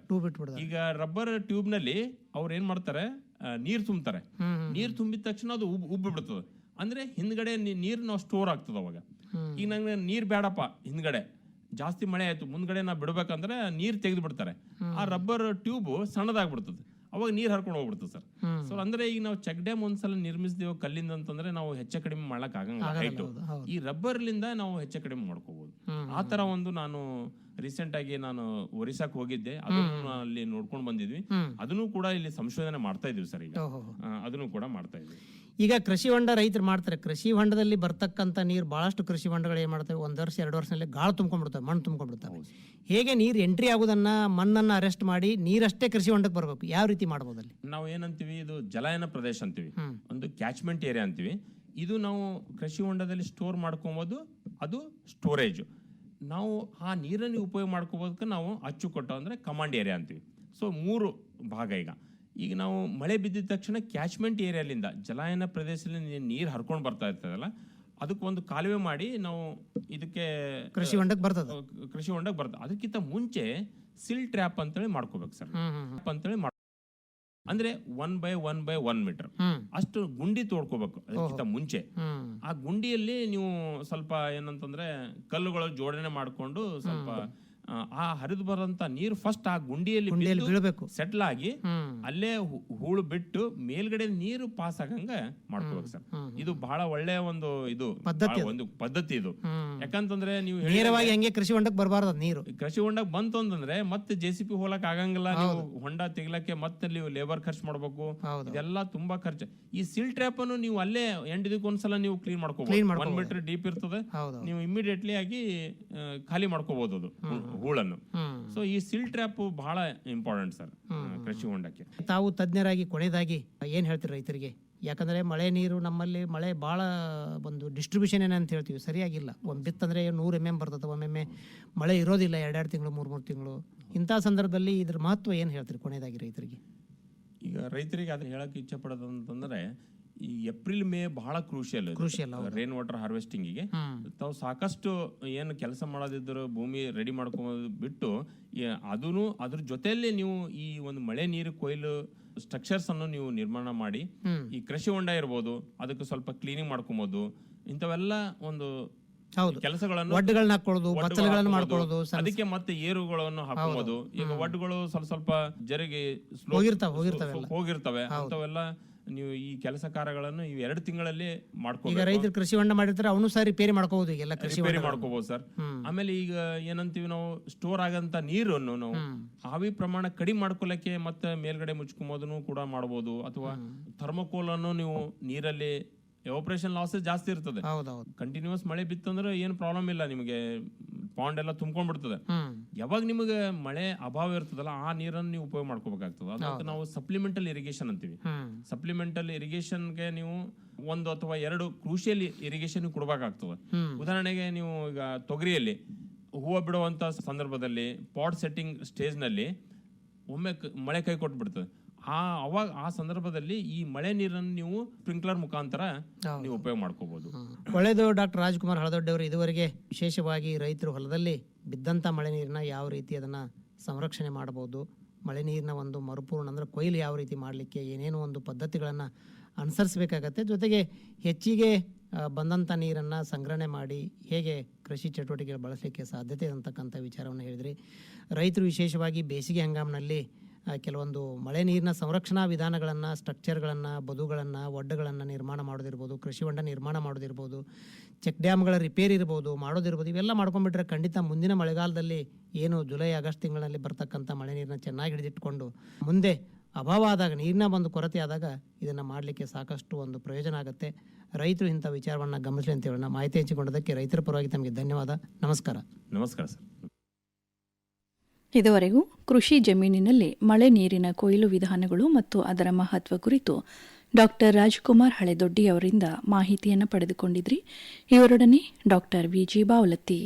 ಈಗ ರಬ್ಬರ್ ಟ್ಯೂಬ್ನಲ್ಲಿ ಅವ್ರು ಏನ್ ಮಾಡ್ತಾರೆ ನೀರ್ ತುಂಬ್ತಾರೆ. ನೀರ್ ತುಂಬಿದ ತಕ್ಷಣ ಅದು ಉಬ್ ಉಬ್ಬಿ ಬಿಡ್ತದೆ ಅಂದ್ರೆ ಹಿಂದ್ಗಡೆ ನೀರ್ ನಾವು ಸ್ಟೋರ್ ಆಗ್ತದ ಅವಾಗ. ಈಗ ನಂಗೆ ನೀರ್ ಬೇಡಪ್ಪ ಹಿಂದ್ಗಡೆ. ಜಾಸ್ತಿ ಮಳೆ ಆಯ್ತು ಮುಂದ್ಗಡೆ ನಾ ಬಿಡ್ಬೇಕಂದ್ರೆ ನೀರ್ ತೆಗೆದು ಬಿಡ್ತಾರೆ ಆ ರಬ್ಬರ್ ಟ್ಯೂಬ್ ಸಣ್ಣದಾಗ್ಬಿಡ್ತದೆ. ಅವಾಗ ನೀರು ಹರ್ಕೊಂಡು ಹೋಗ್ಬಿಡ್ತದೆ ಸರ್. ಸೊ ಅಂದ್ರೆ ಈಗ ನಾವು ಚೆಕ್ ಡ್ಯಾಮ್ ಒಂದ್ಸಲ ನಿರ್ಮಿಸಿದೇವು ಕಲ್ಲಿಂದ ಅಂತಂದ್ರೆ ನಾವು ಹೆಚ್ಚ ಕಡಿಮೆ ಮಾಡಕ್ ಆಗಂಗಿಲ್ಲ. ಈ ರಬ್ಬರ್ ಈ ರಬ್ಬರ್ಲಿಂದ ನಾವು ಹೆಚ್ಚ ಕಡಿಮೆ ಮಾಡ್ಕೋಬಹುದು ಆ ತರ ಒಂದು ನಾನು ರೀಸೆಂಟ್ ಆಗಿ ನಾನು ಒರಿಸ್ಸಾಕ್ ಹೋಗಿದ್ದೆ. ಅದನ್ನು ಅಲ್ಲಿ ನೋಡ್ಕೊಂಡು ಬಂದಿದ್ವಿ. ಅದನ್ನು ಕೂಡ ಇಲ್ಲಿ ಸಂಶೋಧನೆ ಮಾಡ್ತಾ ಇದೀವಿ ಸರ್ ಈಗ. ಆ, ಅದನ್ನು ಕೂಡ ಮಾಡ್ತಾ ಇದೀವಿ ಈಗ ಕೃಷಿ ಹೊಂಡ ರೈತರು ಮಾಡ್ತಾರೆ. ಕೃಷಿ ಹೊಂಡದಲ್ಲಿ ಬರ್ತಕ್ಕಂಥ ನೀರು ಬಹಳಷ್ಟು ಕೃಷಿ ಹೊಂಡಗಳು ಏನು ಮಾಡ್ತವೆ? ಒಂದು ವರ್ಷ ಎರಡು ವರ್ಷದಲ್ಲಿ ಗಾಳ ತುಂಬ್ಕೊಂಡ್ಬಿಡ್ತವೆ ಮಣ್ಣು ತುಂಬ್ಕೊಂಡ್ಬಿಡ್ತವೆ. ಹೇಗೆ ನೀರು ಎಂಟ್ರಿ ಆಗೋದನ್ನ ಮಣ್ಣನ್ನು ಅರೆಸ್ಟ್ ಮಾಡಿ ನೀರಷ್ಟೇ ಕೃಷಿ ಹೊಂಡಕ್ಕೆ ಬರಬೇಕು? ಯಾವ ರೀತಿ ಮಾಡ್ಬೋದು ಅಲ್ಲಿ? ನಾವು ಏನಂತೀವಿ ಇದು ಜಲಾಯನ ಪ್ರದೇಶ ಅಂತೀವಿ. ಒಂದು ಕ್ಯಾಚ್ಮೆಂಟ್ ಏರಿಯಾ ಅಂತೀವಿ. ಇದು ನಾವು ಕೃಷಿ ಹೊಂಡದಲ್ಲಿ ಸ್ಟೋರ್ ಮಾಡ್ಕೊಬೋದು. ಅದು ಸ್ಟೋರೇಜ್ ನಾವು ಆ ನೀರನ್ನು ಉಪಯೋಗ ಮಾಡ್ಕೋಬೋದಕ್ಕೆ ನಾವು ಅಚ್ಚುಕಟ್ಟು ಅಂದರೆ ಕಮಾಂಡ್ ಏರಿಯಾ ಅಂತೀವಿ. ಸೊ ಮೂರು ಭಾಗ ಈಗ. ಈಗ ನಾವು ಮಳೆ ಬಿದ್ದಿದ ತಕ್ಷಣ ಕ್ಯಾಚ್ಮೆಂಟ್ ಏರಿಯಾಲಿಂದ ಜಲಾಯನ ಪ್ರದೇಶದಲ್ಲಿ ನೀರು ಹರ್ಕೊಂಡು ಬರ್ತಾ ಇರ್ತದಲ್ಲ ಅದಕ್ಕೆ ಒಂದು ಕಾಲುವೆ ಮಾಡಿ ನಾವು ಇದಕ್ಕೆ ಕೃಷಿ ಹೊಂಡಕ್ಕೆ ಬರ್ತದೆ? ಕೃಷಿ ಹೊಂಡಕ್ಕೆ ಬರ್ತದೆ. ಅದಕ್ಕಿಂತ ಮುಂಚೆ ಸಿಲ್ ಟ್ರ್ಯಾಪ್ ಅಂತೇಳಿ ಮಾಡ್ಕೋಬೇಕು ಸರ್. ಅಂತೇಳಿ ಅಂದ್ರೆ one by one by one metre ಅಷ್ಟು ಗುಂಡಿ ತೋಡ್ಕೋಬೇಕು. ಅದಕ್ಕಿಂತ ಮುಂಚೆ. ಆ ಗುಂಡಿಯಲ್ಲಿ ನೀವು ಸ್ವಲ್ಪ ಏನಂತಂದ್ರೆ ಕಲ್ಲುಗಳು ಜೋಡಣೆ ಮಾಡ್ಕೊಂಡು ಸ್ವಲ್ಪ ಆ, ಆ ಹರಿದು ಬರೋಂತ ನೀರು ಫಸ್ಟ್ ಆ ಗುಂಡಿಯಲ್ಲಿ ಗುಂಡಿಯಲ್ಲಿ ಬೀಳ್ಬೇಕು. ಸೆಟ್ಲ್ ಆಗಿ ಅಲ್ಲೇ ಹೂಳು ಬಿಟ್ಟು ಮೇಲ್ಗಡೆ ನೀರು ಪಾಸ್ ಆಗಂಗ ಮಾಡ್ಕೋಬೇಕು ಸರ್ ಇದು ಬಹಳ ಒಳ್ಳೆಯ ಒಂದು ಇದು ಒಂದು ಪದ್ಧತಿ ಇದು. ಯಾಕಂತಂದ್ರೆ ನೀವು ನೇರವಾಗಿ ಹಂಗೆ ಕೃಷಿ ಹೊಂಡಕ್ಕೆ ಬರಬಾರ್ದು ನೀರು. ಕೃಷಿ ಹೊಂಡಕ್ಕೆ ಬಂತು ಅಂತಂದ್ರೆ ಮತ್ತೆ ಜೆ ಸಿ ಪಿ ಹೋಲಕ್ ಆಗಂಗಿಲ್ಲ. ನೀವು ಹೊಂಡ ತೆಗಿಲಕ್ಕೆ ಮತ್ತೆ ನೀವು ಲೇಬರ್ ಖರ್ಚು ಮಾಡ್ಬೇಕು. ಇದೆಲ್ಲ ತುಂಬಾ ಖರ್ಚು. ಈ ಸಿಲ್ ಟ್ರ್ಯಾಪ್ ಅನ್ನು ನೀವು ಅಲ್ಲೇ ಎಂಟು ದಿನಕ್ಕೆ ಒಂದ್ಸಲ ನೀವು ಕ್ಲೀನ್ ಮಾಡ್ಕೋಬಹುದು ಒನ್ ಮೀಟರ್ ಡೀಪ್ ಇರ್ತದೆ. ನೀವು ಇಮಿಡಿಯೇಟ್ಲಿ ಆಗಿ ಖಾಲಿ ಮಾಡ್ಕೋಬಹುದು ಅದು. ಹೂಳನ್ನು ಸೊ ಈ ಸಿಲ್ ಟ್ರ್ಯಾಪ್ ಬಹಳ ಇಂಪಾರ್ಟೆಂಟ್ ಸರ್ ಕೃಷಿ ಹೊಂಡಕ್ಕೆ. ತಾವು ತಜ್ಞರಾಗಿ ಕೊನೆಯದಾಗಿ ಏನ್ ಹೇಳ್ತೀರಿ ರೈತರಿಗೆ? ಯಾಕಂದ್ರೆ ಮಳೆ ನೀರು ನಮ್ಮಲ್ಲಿ ಮಳೆ ಭಾಳ ಒಂದು ಡಿಸ್ಟ್ರಿಬ್ಯೂಷನ್ ಏನಂತ ಹೇಳ್ತೀವಿ ಸರಿಯಾಗಿಲ್ಲ. ಒಂದು ಬಿತ್ತಂದ್ರೆ ನೂರು ಎಂ ಎಂ ಬರ್ತದೆ ಒಮ್ಮೆಮ್ಮೆ ಮಳೆ ಇರೋದಿಲ್ಲ ಎರಡೆರಡು ತಿಂಗಳು ಮೂರು ಮೂರು ತಿಂಗಳು. ಇಂಥ ಸಂದರ್ಭದಲ್ಲಿ ಇದ್ರ ಮಹತ್ವ ಏನು ಹೇಳ್ತೀರಿ ಕೊನೆಯದಾಗಿ ರೈತರಿಗೆ? ಈಗ ರೈತರಿಗೆ ಅದನ್ನ ಹೇಳಕ್ಕೆ ಇಚ್ಛೆ ಪಡೋದಂತಂದ್ರೆ ಈ ಏಪ್ರಿಲ್ ಮೇ ಬಹಳ ಕ್ರೂಷಿಯಲ್ ಕ್ರೂಷಿಯಲ್. ರೇನ್ ವಾಟರ್ ಹಾರ್ವೆಸ್ಟಿಂಗಿಗೆ. ತಾವು ಸಾಕಷ್ಟು ಏನು ಕೆಲಸ ಮಾಡೋದಿದ್ರು ಭೂಮಿ ರೆಡಿ ಮಾಡ್ಕೊಂಬೋದು ಬಿಟ್ಟು ಅದೂ ಅದ್ರ ಜೊತೆಯಲ್ಲಿ ನೀವು ಈ ಒಂದು ಮಳೆ ನೀರು ಕೊಯ್ಲು ಸ್ಟ್ರಕ್ಚರ್ಸ್ ಅನ್ನು ನೀವು ನಿರ್ಮಾಣ ಮಾಡಿ ಈ ಕೃಷಿ ಹೊಂಡ ಇರ್ಬೋದು ಅದಕ್ಕೆ ಸ್ವಲ್ಪ ಕ್ಲೀನಿಂಗ್ ಮಾಡ್ಕೊಬೋದು ಇಂಥವೆಲ್ಲ ಒಂದು. ಕೆಲಸಗಳನ್ನು ಒಡ್ಡುಗಳನ್ನ ಹಾಕೊಳ್ಳೋದು ಹಾಕೋದು, ಮಾಡ್ಕೊಳ್ಳೋದು ಅದಕ್ಕೆ ಮತ್ತೆ ಏರುಗಳನ್ನು ಹಾಕೋಬಹುದು ಈಗ ಒಡ್ಡುಗಳು ಸ್ವಲ್ಪ ಸ್ವಲ್ಪ ಜರಿಗೆ ಹೋಗಿರ್ತಾವೆ ಹೋಗಿರ್ತವೆ ಅಂತವೆಲ್ಲ ನೀವು ಈ ಕೆಲಸ ಕಾರ್ಯಗಳನ್ನು ಈ ಎರಡು ತಿಂಗಳಲ್ಲಿ ಈಗ ಮಾಡ್ಕೋಬೇಕು ರೈತರು ಕೃಷಿ ಹೊಂಡ ಮಾಡಿರ್ತಾರೆ ಅವನು ಸಹ ರಿಪೇರಿ ಮಾಡ್ಕೋಬಹುದು ಈಗೆಲ್ಲ ಕೃಷಿ ರಿಪೇರಿ. ಮಾಡ್ಕೋಬಹುದು ಸರ್. ಆಮೇಲೆ ಈಗ ಏನಂತೀವಿ ನಾವು ಸ್ಟೋರ್ ಆಗಂತ ನೀರನ್ನು ನಾವು ಆವಿ ಪ್ರಮಾಣ ಕಡಿಮೆ ಮಾಡ್ಕೊಳಕ್ಕೆ ಮತ್ತೆ ಮೇಲ್ಗಡೆ ಮುಚ್ಕೊಂಬೋದನ್ನು ಕೂಡ ಮಾಡಬಹುದು ಅಥವಾ ಥರ್ಮೋಕೋಲ್ ಅನ್ನು ನೀವು ನೀರಲ್ಲಿ ಆಪರೇಷನ್ ಲಾಸಸ್ ಜಾಸ್ತಿ ಇರ್ತದೆ. ಹೌದೌದು. ಕಂಟಿನ್ಯೂಸ್ ಮಳೆ ಬಿತ್ತಂದ್ರೆ ಏನು ಪ್ರಾಬ್ಲಮ್ ಇಲ್ಲ ನಿಮಗೆ. ಪಾಂಡ್ ಎಲ್ಲ ತುಂಬ್ಕೊಂಡ್ಬಿಡ್ತದೆ. ಯಾವಾಗ ನಿಮಗೆ ಮಳೆ ಅಭಾವ ಇರ್ತದಲ್ಲ ಆ ನೀರನ್ನು ನೀವು ಉಪಯೋಗ ಮಾಡ್ಕೋಬೇಕಾಗ್ತದೆ. ಅದಕ್ಕೆ ನಾವು ಸಪ್ಲಿಮೆಂಟಲ್ ಇರಿಗೇಷನ್ ಅಂತೀವಿ. ಸಪ್ಲಿಮೆಂಟಲ್ ಇರಿಗೇಷನ್ಗೆ ನೀವು ಒಂದು ಅಥವಾ ಎರಡು ಕೃಷಿಯಲ್ಲಿ ಇರಿಗೇಷನ್ ಕೊಡಬೇಕಾಗ್ತದೆ. ಉದಾಹರಣೆಗೆ ನೀವು ಈಗ ತೊಗರಿಯಲ್ಲಿ ಹೂವು ಬಿಡುವಂತ ಸಂದರ್ಭದಲ್ಲಿ ಪಾಟ್ ಸೆಟ್ಟಿಂಗ್ ಸ್ಟೇಜ್ನಲ್ಲಿ ಒಮ್ಮೆ ಮಳೆ ಕೈ ಕೊಟ್ಬಿಡ್ತದೆ. ಆ ಅವಾಗ ಆ ಸಂದರ್ಭದಲ್ಲಿ ಈ ಮಳೆ ನೀರನ್ನು ನೀವು ಸ್ಪ್ರಿಂಕ್ಲರ್ ಮುಖಾಂತರ ನೀವು ಉಪಯೋಗ ಮಾಡ್ಕೋಬಹುದು ಒಳ್ಳೆಯದು ಡಾಕ್ಟರ್ ರಾಜ್ಕುಮಾರ್ ಹಳದೊಡ್ಡವರು ಇದುವರೆಗೆ ವಿಶೇಷವಾಗಿ ರೈತರು ಹೊಲದಲ್ಲಿ ಬಿದ್ದಂಥ ಮಳೆ ನೀರನ್ನ ಯಾವ ರೀತಿ ಅದನ್ನು ಸಂರಕ್ಷಣೆ ಮಾಡಬಹುದು ಮಳೆ ನೀರಿನ ಒಂದು ಮರುಪೂರ್ಣ ಅಂದರೆ ಕೊಯ್ಲು ಯಾವ ರೀತಿ ಮಾಡಲಿಕ್ಕೆ ಏನೇನು ಒಂದು ಪದ್ಧತಿಗಳನ್ನು ಅನುಸರಿಸಬೇಕಾಗತ್ತೆ. ಜೊತೆಗೆ ಹೆಚ್ಚಿಗೆ ಬಂದಂಥ ನೀರನ್ನು ಸಂಗ್ರಹಣೆ ಮಾಡಿ ಹೇಗೆ ಕೃಷಿ ಚಟುವಟಿಕೆಗಳು ಬಳಸಲಿಕ್ಕೆ ಸಾಧ್ಯತೆ ಅಂತಕ್ಕಂಥ ವಿಚಾರವನ್ನು ಹೇಳಿದ್ರಿ. ರೈತರು ವಿಶೇಷವಾಗಿ ಬೇಸಿಗೆ ಹಂಗಾಮಿನಲ್ಲಿ ಕೆಲವೊಂದು ಮಳೆ ನೀರಿನ ಸಂರಕ್ಷಣಾ ವಿಧಾನಗಳನ್ನು, ಸ್ಟ್ರಕ್ಚರ್ಗಳನ್ನು, ಬದುಗಳನ್ನು, ಒಡ್ಡಗಳನ್ನು ನಿರ್ಮಾಣ ಮಾಡೋದಿರ್ಬೋದು, ಕೃಷಿ ಹೊಂಡ ನಿರ್ಮಾಣ ಮಾಡೋದಿರ್ಬೋದು, ಚೆಕ್ ಡ್ಯಾಮ್ಗಳ ರಿಪೇರಿ ಇರ್ಬೋದು, ಮಾಡೋದಿರ್ಬೋದು, ಇವೆಲ್ಲ ಮಾಡ್ಕೊಂಡ್ಬಿಟ್ರೆ ಖಂಡಿತ ಮುಂದಿನ ಮಳೆಗಾಲದಲ್ಲಿ ಏನು ಜುಲೈ, ಆಗಸ್ಟ್ ತಿಂಗಳಲ್ಲಿ ಬರ್ತಕ್ಕಂಥ ಮಳೆ ನೀರನ್ನ ಚೆನ್ನಾಗಿ ಹಿಡಿದಿಟ್ಕೊಂಡು ಮುಂದೆ ಅಭಾವ ಆದಾಗ, ನೀರಿನ ಒಂದು ಕೊರತೆ ಆದಾಗ ಇದನ್ನು ಮಾಡಲಿಕ್ಕೆ ಸಾಕಷ್ಟು ಒಂದು ಪ್ರಯೋಜನ ಆಗುತ್ತೆ. ರೈತರು ಇಂಥ ವಿಚಾರವನ್ನು ಗಮನಿಸಲಿ ಅಂತ ಹೇಳೋಣ ಮಾಹಿತಿ ಹಂಚಿಕೊಂಡದಕ್ಕೆ ರೈತರ ಪರವಾಗಿ ತಮಗೆ ಧನ್ಯವಾದ. ನಮಸ್ಕಾರ. ನಮಸ್ಕಾರ ಸರ್. ಇದುವರೆಗೂ ಕೃಷಿ ಜಮೀನಿನಲ್ಲಿ ಮಳೆ ನೀರಿನ ಕೊಯ್ಲು ವಿಧಾನಗಳು ಮತ್ತು ಅದರ ಮಹತ್ವ ಕುರಿತು ಡಾಕ್ಟರ್ ರಾಜ್ಕುಮಾರ್ ಹಳೆದೊಡ್ಡಿ ಅವರಿಂದ ಮಾಹಿತಿಯನ್ನು ಪಡೆದುಕೊಂಡಿದ್ರಿ. ಇವರೊಡನೆ ಡಾಕ್ಟರ್ ವಿಜಿ ಬಾವಲತ್ತಿ.